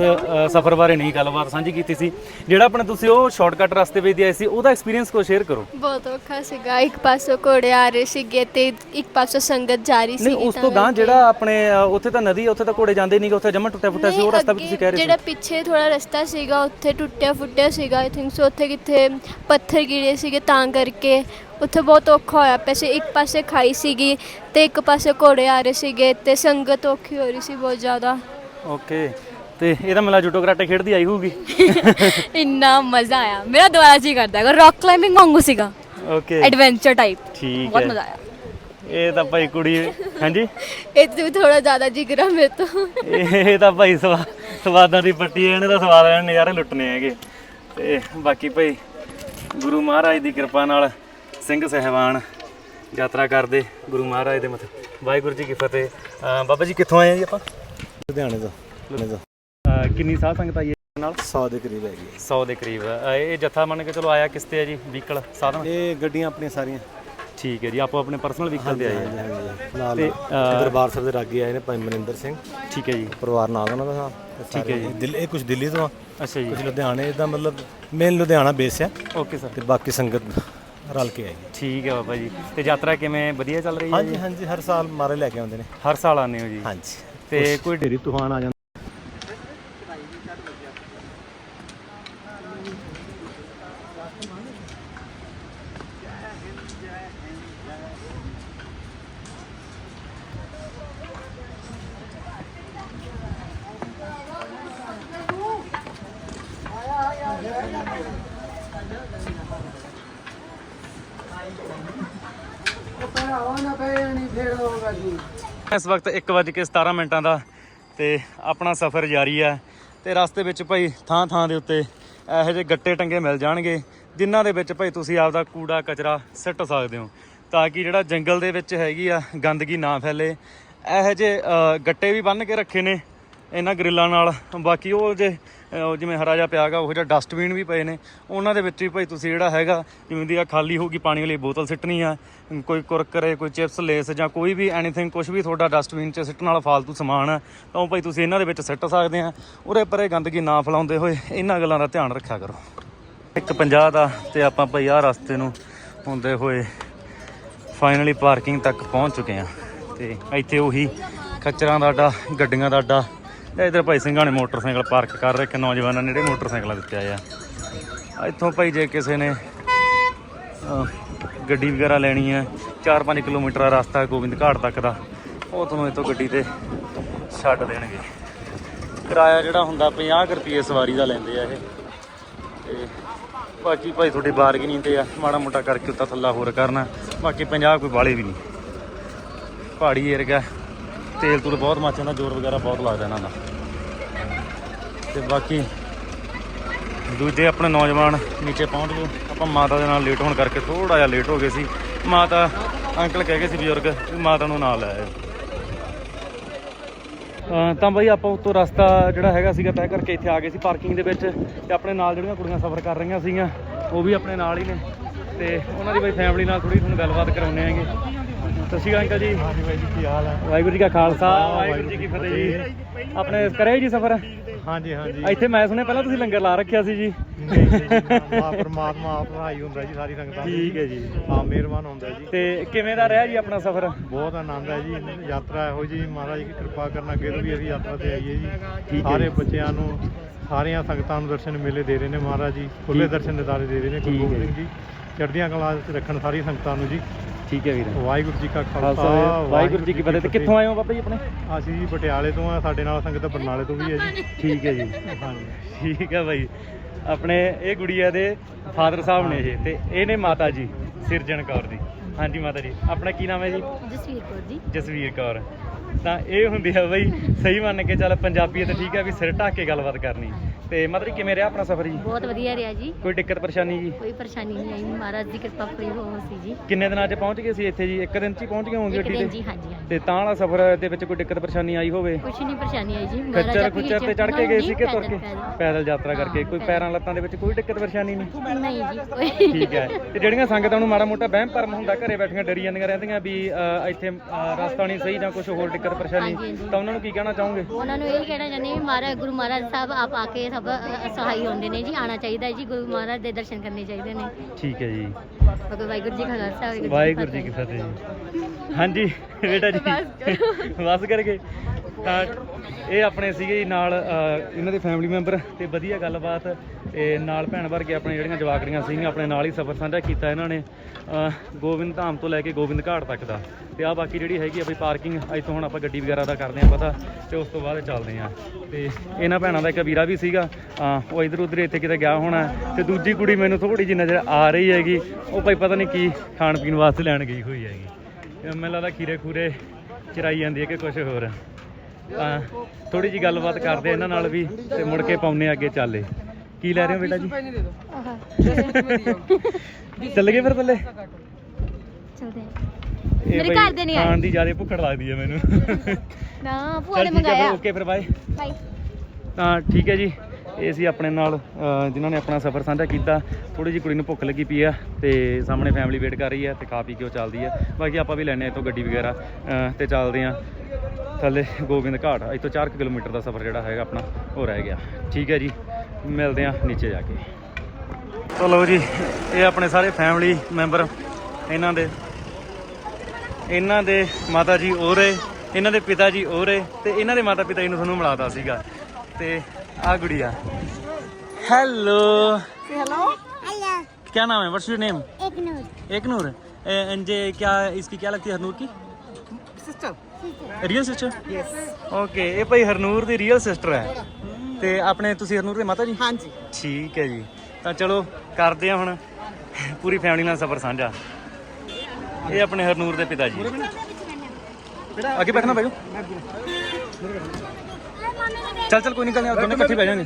ਸਫ਼ਰ ਬਾਰੇ ਨਹੀਂ ਗੱਲਬਾਤ ਸਾਂਝੀ ਕੀਤੀ ਸੀ। ਜਿਹੜਾ ਆਪਣੇ ਤੁਸੀਂ ਉਹ ਸ਼ਾਰਟਕਟ ਰਸਤੇ ਵਿੱਚ ਆਏ ਸੀ ਉਹਦਾ ਐਕਸਪੀਰੀਅੰਸ ਕੋ ਸ਼ੇਅਰ ਕਰੋ। ਬਹੁਤ ਔਖਾ ਸੀਗਾ ਇੱਕ ਪਾਸੋਂ ਘੋੜੇ ਆ ਰਹੇ ਸੀਗੇ ਤੇ ਇੱਕ ਪਾਸੋਂ ਸੰਗਤ ਜਾ ਰਹੀ ਸੀ ਨਹੀਂ ਉਸ ਤੋਂ ਗਾਂ ਜਿਹੜਾ ਆਪਣੇ ਉੱਥੇ ਤਾਂ ਨਦੀ ਉੱਥੇ ਤਾਂ ਘੋੜੇ ਜਾਂਦੇ ਨਹੀਂਗੇ ਉੱਥੇ ਜਮਾ ਟੁੱਟਿਆ ਫੁੱਟਿਆ ਸੀ ਉਹ ਰਸਤਾ ਵੀ ਤੁਸੀਂ ਕਹਿ ਰਹੇ ਜਿਹੜਾ ਸੀ ਪਿੱਛੇ ਥੋੜਾ ਰਸਤਾ ਸੀਗਾ ਉੱਥੇ ਟੁੱਟਿਆ ਫੁੱਟਿਆ ਸੀਗਾ ਆਈ ਥਿੰਕ ਸੋ ਉੱਥੇ ਕਿੱਥੇ ਪੱਥਰ ਗਿਰੇ ਸੀਗੇ ਤਾਂ ਕਰਕੇ। ਉੱਥੇ ਬਹੁਤ ਔਖਾ ਹੋਇਆ ਪਿਆ ਸੀ। ਇੱਕ ਪਾਸੇ ਖਾਈ ਸੀਗੀ ਤੇ ਇੱਕ ਪਾਸੇ ਘੋੜੇ ਆ ਰਹੇ ਸੀਗੇ ਤੇ ਸੰਗਤ ਔਖੀ ਹੋ ਰਹੀ ਸੀ ਬਹੁਤ ਜ਼ਿਆਦਾ। ਓਕੇ ਤੇ ਇਹਦਾ ਮਿਲਾ ਜੂਟੋ ਕਰਾਟੇ ਖੇਡਦੀ ਆਈ ਹੋਊਗੀ? ਇੰਨਾ ਮਜ਼ਾ ਆਇਆ। ਮੇਰਾ ਦੁਬਾਰਾ ਜੀ ਕਰਦਾ ਹੈ ਰੌਕ ਕਲਾਈਮਿੰਗ ਵਾਂਗੂ ਸੀਗਾ। ਓਕੇ ਐਡਵੈਂਚਰ ਟਾਈਪ ਠੀਕ ਬਹੁਤ ਮਜ਼ਾ ਆਇਆ। ਇਹ ਤਾਂ ਭਾਈ ਕੁੜੀ ਹਾਂਜੀ? ਇਹ ਤੇ ਵੀ ਥੋੜਾ ਜ਼ਿਆਦਾ ਜਿਗਰਾ ਮੇਰੇ ਤੋਂ। ਇਹ ਤਾਂ ਭਾਈ ਸਵਾ ਸਵਾਦਾਂ ਦੀ ਪੱਟੀ ਹੈ, ਇਹਨੇ ਤਾਂ ਸਵਾਦ ਲੈਣ ਨਜ਼ਾਰੇ ਲੁੱਟਣੇ ਹੈਗੇ। ਤੇ ਬਾਕੀ ਭਾਈ ਗੁਰੂ ਮਹਾਰਾਜ ਦੀ ਕਿਰਪਾ ਨਾਲ ਸਿੰਘ ਸਹਿਬਾਨ ਯਾਤਰਾ ਕਰਦੇ ਗੁਰੂ ਮਹਾਰਾਜ ਦੇ ਮੱਥੇ। ਵਾਹਿਗੁਰੂ ਜੀ ਕੀ ਫਤਿਹ। ਅਹ ਬਾਬਾ ਜੀ ਕਿੱਥੋਂ ਆਏ ਆ ਜੀ ਆਪਾਂ? ਲੁਧਿਆਣੇ ਤੋਂ ਲੁਧਿਆਣੇ ਤੋਂ। ਅਹ ਕਿੰਨੀ ਸਾਧ ਸੰਗਤ ਆਈ ਹੈ ਨਾਲ? 100 ਦੇ ਕਰੀਬ ਹੈਗੀ 100 ਦੇ ਕਰੀਬ। ਅਹ ਇਹ ਜੱਥਾ ਮੰਨ ਕੇ ਚਲੋ ਆਇਆ ਕਿਸ ਤੇ ਹੈ ਜੀ? ਵਹੀਕਲ ਸਾਧਨ। ਇਹ ਗੱਡੀਆਂ ਆਪਣੀਆਂ ਸਾਰੀਆਂ। ਠੀਕ ਹੈ ਜੀ ਆਪੋ ਆਪਣੇ ਪਰਸਨਲ ਵਹੀਕਲ ਤੇ ਆਏ ਆ। ਨਾਲ ਤੇ, ਅਹ, ਦਰਬਾਰ ਸਾਹਿਬ ਦੇ ਰਾਗੇ ਆਏ ਨੇ ਭਾਈ ਮਨਿੰਦਰ ਸਿੰਘ। ਠੀਕ ਹੈ ਜੀ। ਪਰਿਵਾਰ ਨਾਲ ਉਹਨਾਂ ਦਾ ਠੀਕ ਹੈ ਜੀ। ਦਿੱਲੀ ਇਹ ਕੁਝ ਦਿੱਲੀ ਤੋਂ ਆ। ਅੱਛਾ ਜੀ। ਕੁਝ ਲੁਧਿਆਣੇ ਦਾ ਮਤਲਬ ਮੇਨ ਲੁਧਿਆਣਾ ਬੇਸ ਹੈ ਓਕੇ ਸਰ ਤੇ ਬਾਕੀ ਸੰਗਤ ਰਲ ਕੇ ਆਈ ਠੀਕ ਹੈ ਬਾਬਾ ਜੀ। ਤੇ ਯਾਤਰਾ ਕਿਵੇਂ ਵਧੀਆ ਚੱਲ ਰਹੀ ਹੈ ਹਾਂਜੀ ਹਾਂਜੀ ਹਰ ਸਾਲ ਮਾਰੇ ਲੈ ਕੇ ਆਉਂਦੇ ਨੇ। ਹਰ ਸਾਲ ਆਉਂਦੇ ਹੋ ਜੀ? ਹਾਂਜੀ। ਤੇ ਕੋਈ ਢੇਰੀ ਤੂਫਾਨ ਆ ਜਾਂਦਾ ਇਸ ਵਕਤ 1:17 ਮਿੰਟਾਂ ਦਾ ਤੇ ਆਪਣਾ ਸਫ਼ਰ ਜਾਰੀ ਆ ਤੇ ਰਸਤੇ ਵਿੱਚ ਭਾਈ ਥਾਂ ਥਾਂ ਦੇ ਉੱਤੇ ਇਹੋ ਜਿਹੇ ਗੱਟੇ ਟੰਗੇ ਮਿਲ ਜਾਣਗੇ, ਜਿਨ੍ਹਾਂ ਦੇ ਵਿੱਚ ਭਾਈ ਤੁਸੀਂ ਆਪਦਾ ਕੂੜਾ ਕਚਰਾ ਸਿੱਟ ਸਕਦੇ ਹੋ ਤਾਂ ਕਿ ਜਿਹੜਾ ਜੰਗਲ ਦੇ ਵਿੱਚ ਹੈਗੀ ਆ ਗੰਦਗੀ ਨਾ ਫੈਲੇ। ਇਹੋ ਜਿਹੇ ਗੱਟੇ ਵੀ ਬੰਨ੍ਹ ਕੇ ਰੱਖੇ ਨੇ ਇਹਨਾਂ ਗ੍ਰਿਲਾਂ ਨਾਲ। ਬਾਕੀ ਉਹ ਜੇ ਜਿਵੇਂ ਹਰਾ ਜਿਹਾ ਪਿਆਗਾ ਉਹ ਜਿਹਾ ਡਸਟਬਿਨ ਵੀ ਪਏ ਨੇ। ਉਹਨਾਂ ਦੇ ਵਿੱਚ ਵੀ ਭਾਈ ਤੁਸੀਂ ਜਿਹੜਾ ਹੈਗਾ, ਜਿਵੇਂ ਦੀ ਆ ਖਾਲੀ ਹੋਊਗੀ ਪਾਣੀ ਵਾਲੀ ਬੋਤਲ ਸਿੱਟਣੀ ਆ, ਕੋਈ ਕੁਰਕਰੇ ਕੋਈ ਚਿਪਸ, ਲੇਸ ਜਾਂ ਕੋਈ ਵੀ ਐਨੀਥਿੰਗ ਕੁਝ ਵੀ ਤੁਹਾਡਾ ਡਸਟਬਿਨ 'ਚ ਸਿੱਟਣ ਵਾਲਾ ਫालतू ਸਮਾਨ ਆ, ਤਾਂ ਉਹ ਭਾਈ ਤੁਸੀਂ ਇਹਨਾਂ ਦੇ ਵਿੱਚ ਸਿੱਟ ਸਕਦੇ ਆ। ਉਰੇ ਪਰੇ ਗੰਦਗੀ ਨਾ ਫੈਲਾਉਂਦੇ ਹੋਏ ਇਹਨਾਂ ਗੱਲਾਂ ਦਾ ਧਿਆਨ ਰੱਖਿਆ ਕਰੋ। 150 ਦਾ ਤੇ ਆਪਾਂ ਭਾਈ ਆਹ ਰਸਤੇ ਨੂੰ ਹੁੰਦੇ ਹੋਏ ਫਾਈਨਲੀ ਪਾਰਕਿੰਗ ਤੱਕ ਪਹੁੰਚ ਚੁੱਕੇ ਆ। ਤੇ ਇੱਥੇ ਉਹੀ ਖੱਚਰਾਂ ਦਾ ਅੱਡਾ, ਗੱਡੀਆਂ ਦਾ ਅੱਡਾ ਇਧਰ ਭਾਈ ਸਿੰਘਾਂ ਨੇ ਮੋਟਰਸਾਈਕਲ ਪਾਰਕ ਕਰ ਰੱਖੇ, ਨੌਜਵਾਨਾਂ ਨੇ ਜਿਹੜੇ ਮੋਟਰਸਾਈਕਲਾਂ ਦਿੱਤੇ ਆਏ ਆ। ਇੱਥੋਂ ਭਾਈ ਜੇ ਕਿਸੇ ਨੇ ਗੱਡੀ ਵਗੈਰਾ ਲੈਣੀ ਹੈ 4-5 ਕਿਲੋਮੀਟਰ ਦਾ ਰਸਤਾ ਗੋਬਿੰਦ ਘਾਟ ਤੱਕ ਦਾ, ਉਹ ਤੁਹਾਨੂੰ ਇੱਥੋਂ ਗੱਡੀ ਤੇ ਛੱਡ ਦੇਣਗੇ। ਕਿਰਾਇਆ ਜਿਹੜਾ ਹੁੰਦਾ 50 ਰੁਪਏ ਸਵਾਰੀ ਦਾ ਲੈਂਦੇ ਆ ਇਹ। ਤੇ ਬਾਕੀ ਭਾਈ ਤੁਹਾਡੀ ਬਾਰਗੇਨਿੰਗ ਤੇ ਆ, ਮਾੜਾ ਮੋਟਾ ਕਰਕੇ ਉੱਤਾ ਥੱਲਾ ਹੋਰ ਕਰਨਾ, ਬਾਕੀ 50 ਕੋਈ ਬਾਲੇ ਵੀ ਨਹੀਂ। ਪਹਾੜੀ ਏਰੀਆ ਤੇਲ ਤੂਲ ਬਹੁਤ ਮੱਚ ਜਾਂਦਾ, ਜ਼ੋਰ ਵਗੈਰਾ ਬਹੁਤ ਲੱਗਦਾ ਇਹਨਾਂ ਦਾ। ਤੇ ਬਾਕੀ ਦੂਜੇ ਆਪਣੇ ਨੌਜਵਾਨ ਨੀਚੇ ਪਹੁੰਚ ਗਏ। ਆਪਾਂ ਮਾਤਾ ਦੇ ਨਾਲ ਲੇਟ ਹੋਣ ਕਰਕੇ ਥੋੜਾ ਜਿਹਾ ਲੇਟ ਹੋ ਗਏ ਸੀ। ਮਾਤਾ ਅੰਕਲ ਕਹਿ ਗਏ ਸੀ ਬਜ਼ੁਰਗ ਵੀ ਮਾਤਾ ਨੂੰ ਨਾਲ ਲੈ ਆਇਓ। ਤਾਂ ਬਈ ਆਪਾਂ ਉੱਤੋਂ ਰਸਤਾ ਜਿਹੜਾ ਹੈਗਾ ਸੀਗਾ ਤੈਅ ਕਰਕੇ ਇੱਥੇ ਆ ਗਏ ਸੀ ਪਾਰਕਿੰਗ ਦੇ ਵਿੱਚ ਤੇ ਆਪਣੇ ਨਾਲ ਜਿਹੜੀਆਂ ਕੁੜੀਆਂ ਸਫ਼ਰ ਕਰ ਰਹੀਆਂ ਸੀਗੀਆਂ, ਉਹ ਵੀ ਆਪਣੇ ਨਾਲ ਹੀ ਨੇ। ਤੇ ਉਹਨਾਂ ਦੀ ਬਈ ਫੈਮਿਲੀ ਨਾਲ ਥੋੜੀ ਤੁਹਾਨੂੰ ਗੱਲਬਾਤ ਕਰਾਉਂਦੇ ਆਂਗੇ ਸਤਿ ਸ਼੍ਰੀ ਅਕਾਲ ਅੰਕਲ ਜੀ। ਹਾਂਜੀ ਬਾਈ ਜੀ ਕੀ ਹਾਲ ਹੈ? ਵਾਹਿਗੁਰੂ ਜੀ ਕਾ ਖਾਲਸਾ ਵਾਹਿਗੁਰੂ ਜੀ ਕੀ ਫਤਿਹ ਜੀ। ਆਪਣੇ ਕਰਿਆ ਜੀ ਸਫ਼ਰ? ਹਾਂਜੀ ਹਾਂਜੀ। ਇੱਥੇ ਮੈਂ ਸੁਣਿਆ ਪਹਿਲਾਂ ਤੁਸੀਂ ਲੰਗਰ ਲਾ ਰੱਖਿਆ ਸੀ ਜੀ। ਮਾ ਪਰਮਾਤਮਾ ਆਪ ਸਹਾਈ ਹੁੰਦਾ ਜੀ ਸਾਰੀ ਸੰਗਤਾਂ। ਠੀਕ ਹੈ ਜੀ। ਹਾਂ ਮਿਹਰਬਾਨ ਹੁੰਦਾ ਜੀ। ਤੇ ਕਿਵੇਂ ਦਾ ਰਿਹਾ ਜੀ ਆਪਣਾ ਸਫ਼ਰ? ਬਹੁਤ ਆਨੰਦ ਹੈ ਜੀ ਯਾਤਰਾ ਇਹੋ ਜੀ ਮਹਾਰਾਜ ਦੀ ਕਿਰਪਾ ਕਰਨ ਅੱਗੇ ਤੋਂ ਵੀ ਅਸੀਂ ਯਾਤਰਾ ਤੇ ਆਈਏ ਜੀ। ਸਾਰੇ। ਬੱਚਿਆਂ ਨੂੰ ਸਾਰੀਆਂ ਸੰਗਤਾਂ ਨੂੰ ਦਰਸ਼ਨ ਮੇਲੇ ਦੇ ਰਹੇ ਨੇ ਮਹਾਰਾਜ ਜੀ ਖੁੱਲੇ। ਦਰਸ਼ਨ ਦੇ ਰਹੇ ਨੇ ਗੁਰੂ ਗੋਬਿੰਦ ਸਿੰਘ ਜੀ। ਚੜ੍ਹਦੀਆਂ ਕਲਾ ਚ ਰੱਖਣ ਸਾਰੀ ਸੰਗਤਾਂ ਨੂੰ ਜੀ। ਠੀਕ ਹੈ ਵੀਰ। ਵਾਹਿਗੁਰੂ ਜੀ ਕਾ ਖਾਲਸਾ ਵਾਹਿਗੁਰੂ ਜੀ ਕੀ ਫਤਿਹ। ਤੇ ਕਿੱਥੋਂ ਆਏ ਹੋ ਬਾਬਾ ਜੀ ਆਪਣੇ? ਅਸੀਂ ਜੀ ਪਟਿਆਲੇ ਤੋਂ ਆ ਸਾਡੇ ਨਾਲ ਸੰਗਤ ਬਰਨਾਲੇ ਤੋਂ ਵੀ ਹੈ ਜੀ। ਠੀਕ ਹੈ ਜੀ। ਹਾਂਜੀ। ਠੀਕ ਹੈ ਬਾਈ। ਆਪਣੇ ਇਹ ਗੁੜੀਆ ਦੇ ਫਾਦਰ ਸਾਹਿਬ ਨੇ ਇਹ ਤੇ ਇਹ ਨੇ ਮਾਤਾ ਜੀ ਸਿਰਜਣ ਕੌਰ ਦੀ। ਹਾਂਜੀ ਮਾਤਾ ਜੀ ਆਪਣਾ ਕੀ ਨਾਮ ਹੈ ਜੀ? ਜਸਵੀਰ ਕੌਰ ਜੀ। ਜਸਵੀਰ ਕੌਰ। ਤਾਂ ਇਹ ਹੁੰਦੀ ਆ ਬਈ ਸਹੀ ਮੰਨ ਕੇ ਚੱਲ ਪੰਜਾਬੀ ਤੇ ਠੀਕ ਹੈ ਵੀ ਸਿਰ ਢੱਕ ਕੇ ਗੱਲਬਾਤ ਕਰਨੀ। ਤੇ ਮਾਤਾ ਜੀ ਕਿਵੇਂ ਰਿਹਾ ਆਪਣਾ ਸਫ਼ਰ ਜੀ? ਬਹੁਤ ਵਧੀਆ ਰਿਹਾ ਜੀ। ਕੋਈ ਦਿੱਕਤ ਪਰੇਸ਼ਾਨੀ ਜੀ? ਕੋਈ ਪਰੇਸ਼ਾਨੀ ਨਹੀਂ ਆਈ। ਮਹਾਰਾਜ ਦੀ ਕਿਰਪਾ ਪੂਰੀ ਹੋ ਸੀ ਜੀ। ਕਿੰਨੇ ਦਿਨਾਂ 'ਚ ਪਹੁੰਚ ਗਏ ਸੀ ਇੱਥੇ ਜੀ? ਇੱਕ ਦਿਨ 'ਚ ਹੀ ਪਹੁੰਚ ਗਏ ਹੋਵੋਗੇ ਇੱਕ ਦਿਨ ਜੀ ਹਾਂਜੀ ਹਾਂਜੀ। ਤੇ ਤਾਂ ਵਾਲਾ ਸਫ਼ਰ ਦੇ ਵਿੱਚ ਕੋਈ ਦਿੱਕਤ ਪਰੇਸ਼ਾਨੀ ਆਈ ਹੋਵੇ? ਕੁਛ ਨਹੀਂ ਪਰੇਸ਼ਾਨੀ ਆਈ ਜੀ। ਮਹਾਰਾਜ ਖੱਚਰ ਆਪਣੀ ਖੁੱਚਰ ਤੇ ਚੜ ਕੇ ਗਏ ਸੀ ਕਿ ਤੁਰ ਕੇ? ਪੈਦਲ, ਯਾਤਰਾ ਕਰਕੇ? ਕੋਈ। ਪੈਰਾਂ ਲੱਤਾਂ ਦੇ ਵਿੱਚ ਕੋਈ ਦਿੱਕਤ ਪਰੇਸ਼ਾਨੀ ਨਹੀਂ। ਨਹੀਂ ਜੀ ਕੋਈ ਠੀਕ ਹੈ। ਤੇ ਜਿਹੜੀਆਂ ਸੰਗਤਾਂ ਨੂੰ ਮਾੜਾ ਮੋਟਾ ਵਹਿਮ ਭਰਮ ਹੁੰਦਾ ਘਰੇ ਬੈਠੀਆਂ ਡਰੀ ਜਾਂਦੀਆਂ ਰਹਿੰਦੀਆਂ ਵੀ ਅ, ਇੱਥੇ ਅ, ਰਸਤਾ ਨਹੀਂ ਸਹੀ ਜਾਂ ਕੁਝ ਹੋਰ ਦਿੱਕਤ ਪਰੇਸ਼ਾਨੀ ਹਾਂਜੀ, ਹਾਂਜੀ। ਤਾਂ ਉਹਨਾਂ ਨੂੰ ਕੀ ਕਹਿਣਾ ਚਾਹੋਗੇ? ਉਹਨਾਂ ਨੂੰ ਇਹ ਕਹਿਣਾ ਚਾਹੁੰਦੇ ਵੀ ਮਹਾਰਾਜ ਗੁਰੂ ਮਹਾਰਾਜ ਸਾਹਿਬ ਆਪ ਆ ਕੇ ਸਭ ਸਹਾਈ ਹੁੰਦੇ ਨੇ ਜੀ ਆਣਾ ਚਾਹੀਦਾ ਜੀ ਗੁਰੂ ਮਹਾਰਾਜ ਦੇ ਦਰਸ਼ਨ ਕਰਨੇ ਚਾਹੀਦੇ ਨੇ। ਠੀਕ ਹੈ ਜੀ। ਭਗਵਾਨ ਵਾਹਿਗੁਰੂ ਜੀ ਕਾ ਖਾਲਸਾ ਵਾਹਿਗੁਰੂ ਜੀ ਕੀ ਫਤਿਹ। ਜੀ। ਹਾਂਜੀ ਬੇਟਾ ਜੀ ਬਸ ਕਰਕੇ ਤਾਂ ਇਹ ਆਪਣੇ ਸੀਗੇ ਜੀ ਨਾਲ ਇਹਨਾਂ ਦੇ ਫੈਮਿਲੀ ਮੈਂਬਰ ਤੇ ਵਧੀਆ ਗੱਲਬਾਤ, ਤੇ ਨਾਲ ਭੈਣ ਵਰਗੇ ਆਪਣੇ ਜਿਹੜੀਆਂ ਜਵਾਕੜੀਆਂ ਸੀਗੀਆਂ, ਆਪਣੇ ਨਾਲ ਹੀ ਸਫ਼ਰ ਸਾਂਝਾ ਕੀਤਾ ਇਹਨਾਂ ਨੇ ਗੋਬਿੰਦ ਧਾਮ ਤੋਂ ਲੈ ਕੇ ਗੋਬਿੰਦ ਘਾਟ ਤੱਕ ਦਾ। ਤੇ ਆ ਬਾਕੀ ਜਿਹੜੀ ਹੈਗੀ ਆ ਬਈ ਪਾਰਕਿੰਗ ਤੋਂ ਹੁਣ ਆਪਾਂ ਗੱਡੀ ਵਗੈਰਾ ਦਾ ਕਰਦੇ ਆ ਪਤਾ, ਤੇ ਉਸ ਤੋਂ ਬਾਅਦ ਚੱਲਦੇ ਆ ਤੇ ਇਹਨਾਂ ਭੈਣਾਂ ਦਾ ਇੱਕ ਵੀਰਾ ਵੀ ਸੀਗਾ ਉਹ ਇਧਰ ਉਧਰ ਇੱਥੇ ਕਿਤੇ ਗਿਆ ਹੋਣਾ, ਤੇ ਦੂਜੀ ਕੁੜੀ ਮੈਨੂੰ ਥੋੜੀ ਜਿਹੀ ਨਜ਼ਰ ਆ ਰਹੀ ਹੈਗੀ, ਉਹ ਭਾਈ ਪਤਾ ਨਹੀਂ ਕੀ ਖਾਣ ਪੀਣ ਵਾਸਤੇ ਲੈਣ ਗਈ ਹੋਈ ਹੈਗੀ। ਮੈਨੂੰ ਲੱਗਦਾ ਖੀਰੇ ਖੂਰੇ ਚਰਾਈ ਜਾਂਦੀ ਹੈ ਕਿ ਕੁਝ ਹੋਰ। ਥੋੜੀ ਜੀ ਗੱਲਬਾਤ ਕਰਦੇ ਇਹਨਾਂ ਨਾਲ ਵੀ ਤੇ ਮੁੜ ਕੇ ਪਾਉਨੇ ਅੱਗੇ ਚਾਲੇ। ਕੀ ਲੈ ਰਹੇ ਹੋ ਬੇਟਾ ਜੀ? ਚੱਲ ਗਏ ਫਿਰ ਥੱਲੇ? ਚਲਦੇ ਮੇਰੇ ਘਰ ਦੇ ਨਹੀਂ ਆਏ। ਖਾਣ ਦੀ ਜ਼ਿਆਦਾ ਭੁੱਖ ਲੱਗਦੀ ਹੈ ਮੈਨੂੰ। ਨਾ ਭੂਆ ਨੇ ਮੰਗਾਇਆ। ਓਕੇ ਫਿਰ ਬਾਏ। ਬਾਈ ਤਾਂ ਠੀਕ ਹੈ ਜੀ। ਇਹ ਸੀ ਆਪਣੇ ਨਾਲ ਜਿਨ੍ਹਾਂ ਨੇ ਆਪਣਾ ਸਫ਼ਰ ਸਾਂਝਾ ਕੀਤਾ। ਥੋੜੀ ਜਿਹੀ ਕੁੜੀ ਨੂੰ ਭੁੱਖ ਲੱਗੀ ਪਈ ਆ ਤੇ ਸਾਹਮਣੇ ਫੈਮਿਲੀ ਵੇਟ ਕਰ ਰਹੀ ਹੈ ਤੇ ਖਾ ਪੀ ਕੇ ਉਹ ਚੱਲਦੀ ਹੈ ਬਾਕੀ ਆਪਾਂ ਵੀ ਲੈਣੇ ਇੱਥੋਂ ਗੱਡੀ ਵਗੈਰਾ ਅ, ਤੇ ਚੱਲਦੇ ਆ ਥੱਲੇ ਗੋਬਿੰਦ ਘਾਟ। ਇੱਥੋਂ 4 ਕਿਲੋਮੀਟਰ ਦਾ ਸਫ਼ਰ ਜਿਹੜਾ ਹੈਗਾ ਆਪਣਾ ਉਹ ਰਹਿ ਗਿਆ। ਠੀਕ ਹੈ ਜੀ ਮਿਲਦੇ ਆ ਨੀਚੇ ਜਾ ਕੇ। ਚਲੋ ਜੀ ਇਹ ਆਪਣੇ ਸਾਰੇ ਫੈਮਿਲੀ ਮੈਂਬਰ ਇਹਨਾਂ ਦੇ। ਇਹਨਾਂ ਦੇ ਮਾਤਾ ਜੀ ਔਰੇ ਇਹਨਾਂ ਦੇ ਪਿਤਾ ਜੀ ਔਰੇ ਤੇ ਇਹਨਾਂ ਦੇ ਮਾਤਾ ਪਿਤਾ ਜੀ ਨੂੰ ਤੁਹਾਨੂੰ ਮਿਲਾਤਾ ਸੀਗਾ। ਤੇ ਆ ਗੁੜੀਆ ਹੈਲੋ हेलो क्या नाम है व्हाट्स योर नेम एक नूर एक नूर एंड क्या इसकी क्या लगती है हरनूर की sister real sister yes okay ਇਹ ਭਾਈ ਹਰਨੂਰ ਦੀ ਰੀਅਲ ਸਿਸਟਰ ਹੈ ਤੇ ਆਪਣੇ ਤੁਸੀਂ ਹਰਨੂਰ ਦੇ ਮਾਤਾ ਜੀ ਹਾਂਜੀ ਠੀਕ ਹੈ ਜੀ ਤਾਂ ਚਲੋ ਕਰਦੇ ਆ ਹੁਣ ਪੂਰੀ ਫੈਮਿਲੀ ਨਾਲ ਸਫ਼ਰ ਸਾਂਝਾ ਇਹ ਆਪਣੇ ਹਰਨੂਰ ਦੇ ਪਿਤਾ ਜੀ ਅੱਗੇ ਬੈਠਣਾ ਬੈਠੋ ਚੱਲ ਚੱਲ ਕੋਈ ਨਹੀਂ ਕਰਨੇ ਦੋਨੇ ਇਕੱਠੇ ਬਹਿ ਜਾਣਗੇ।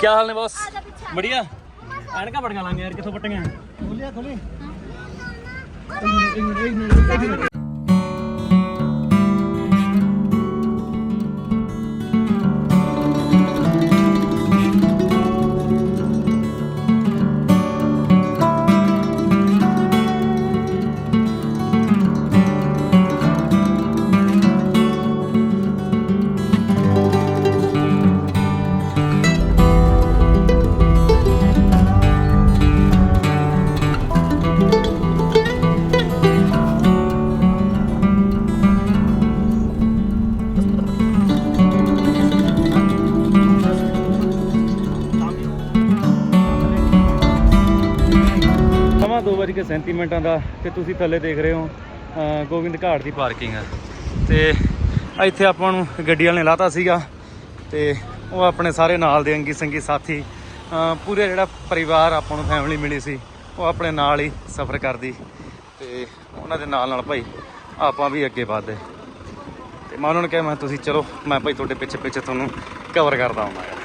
ਕੀ ਹਾਲ ਨੇ ਬੌਸ? ਬੜੀਆ? ਐਨਕਾਂ ਬੜੀਆਂ ਲਾਂਗੇ ਯਾਰ ਕਿੱਥੋਂ ਪੱਟੀਆਂ? ਖੋਲਿਆ ਖੋਲੀ ਸਮਾਂ 2:37 ਮਿੰਟਾਂ ਦਾ ਤੇ ਤੁਸੀਂ ਥੱਲੇ ਦੇਖ ਰਹੇ ਹੋ ਗੋਬਿੰਦ ਘਾਟ ਦੀ ਪਾਰਕਿੰਗ ਹੈ। ਤੇ ਇੱਥੇ ਆਪਾਂ ਨੂੰ ਗੱਡੀ ਵਾਲੇ ਨੇ ਲਾਤਾ ਸੀਗਾ ਤੇ ਉਹ ਆਪਣੇ ਸਾਰੇ ਨਾਲ ਦੇ ਅੰਗੀ ਸੰਗੀ ਸਾਥੀ ਅ, ਪੂਰੇ ਜਿਹੜਾ ਪਰਿਵਾਰ ਆਪਾਂ ਨੂੰ ਫੈਮਿਲੀ ਮਿਲੀ ਸੀ ਉਹ ਆਪਣੇ ਨਾਲ ਹੀ ਸਫ਼ਰ ਕਰਦੀ। ਤੇ ਉਹਨਾਂ ਦੇ ਨਾਲ ਨਾਲ ਭਾਈ ਆਪਾਂ ਵੀ ਅੱਗੇ ਵਧਦੇ। ਤੇ ਮੈਂ ਉਹਨਾਂ ਨੂੰ ਕਿਹਾ ਮੈਂ ਤੁਸੀਂ ਚਲੋ ਮੈਂ ਭਾਈ ਤੁਹਾਡੇ ਪਿੱਛੇ ਪਿੱਛੇ ਤੁਹਾਨੂੰ ਕਵਰ ਕਰਦਾ ਆਉਣਾ ਹੈ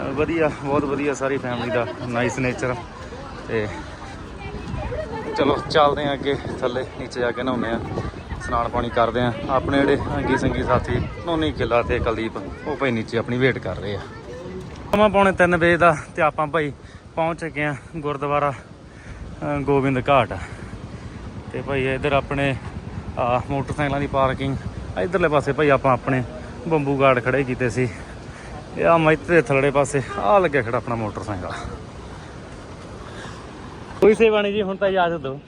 ਵਧੀਆ, ਬਹੁਤ ਵਧੀਆ ਸਾਰੀ ਫੈਮਿਲੀ ਦਾ ਨਾਈਸ ਨੇਚਰ ਤੇ ਚਲੋ, ਚੱਲਦੇ ਆ ਅੱਗੇ ਥੱਲੇ, ਨੀਚੇ ਜਾ ਕੇ ਨਹਾਉਂਦੇ ਆ, ਸਨਾਨ ਪਾਣੀ ਕਰਦੇ ਆ। ਆਪਣੇ ਜਿਹੜੇ ਅੰਗੀ ਸੰਗੀ ਸਾਥੀ, ਨੋਨੀ ਕਿਲਾ ਤੇ ਕੁਲਦੀਪ, ਉਹ ਭਾਈ ਨੀਚੇ ਆਪਣੀ ਵੇਟ ਕਰ ਰਹੇ ਆ। ਸਮਾਂ ਪੌਣੇ 3 ਵਜੇ ਦਾ ਤੇ ਆਪਾਂ ਭਾਈ ਪਹੁੰਚ ਚੁੱਕੇ ਆ ਗੁਰਦੁਆਰਾ ਗੋਬਿੰਦ ਘਾਟ। ਤੇ ਭਾਈ ਇਧਰ ਆਪਣੇ ਮੋਟਰਸਾਈਕਲਾਂ ਦੀ ਪਾਰਕਿੰਗ ਇਧਰਲੇ ਪਾਸੇ ਭਾਈ ਆਪਾਂ ਆਪਣੇ ਬੰਬੂ ਗਾਰਡ ਖੜੇ ਕੀਤੇ ਸੀ। ਇਹ ਆ ਮੈਤੇ ਦੇ ਥਲੜੇ ਪਾਸੇ। ਆ ਲੱਗਿਆ ਖੜਾ ਆਪਣਾ ਮੋਟਰਸਾਈਕਲ। ਕੋਈ ਸੇਵਾ ਨਹੀਂ ਜੀ ਹੁਣ ਤਾਂ ਇਜਾਜ਼ਤ ਦਿਓ।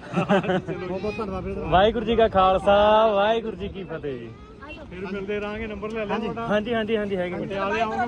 ਵਾਹਿਗੁਰੂ ਜੀ ਕਾ ਖਾਲਸਾ ਵਾਹਿਗੁਰੂ ਜੀ ਕੀ ਫਤਿਹ ਜੀ। ਫਿਰ ਮਿਲਦੇ ਰਾਂਗੇ ਨੰਬਰ ਲੈ ਲਿਆ ਤੁਹਾਡਾ। ਹਾਂਜੀ ਹਾਂਜੀ ਹਾਂਜੀ ਹੈਗੇ। ਪਟਿਆਲੇ ਆਉਂਗਾ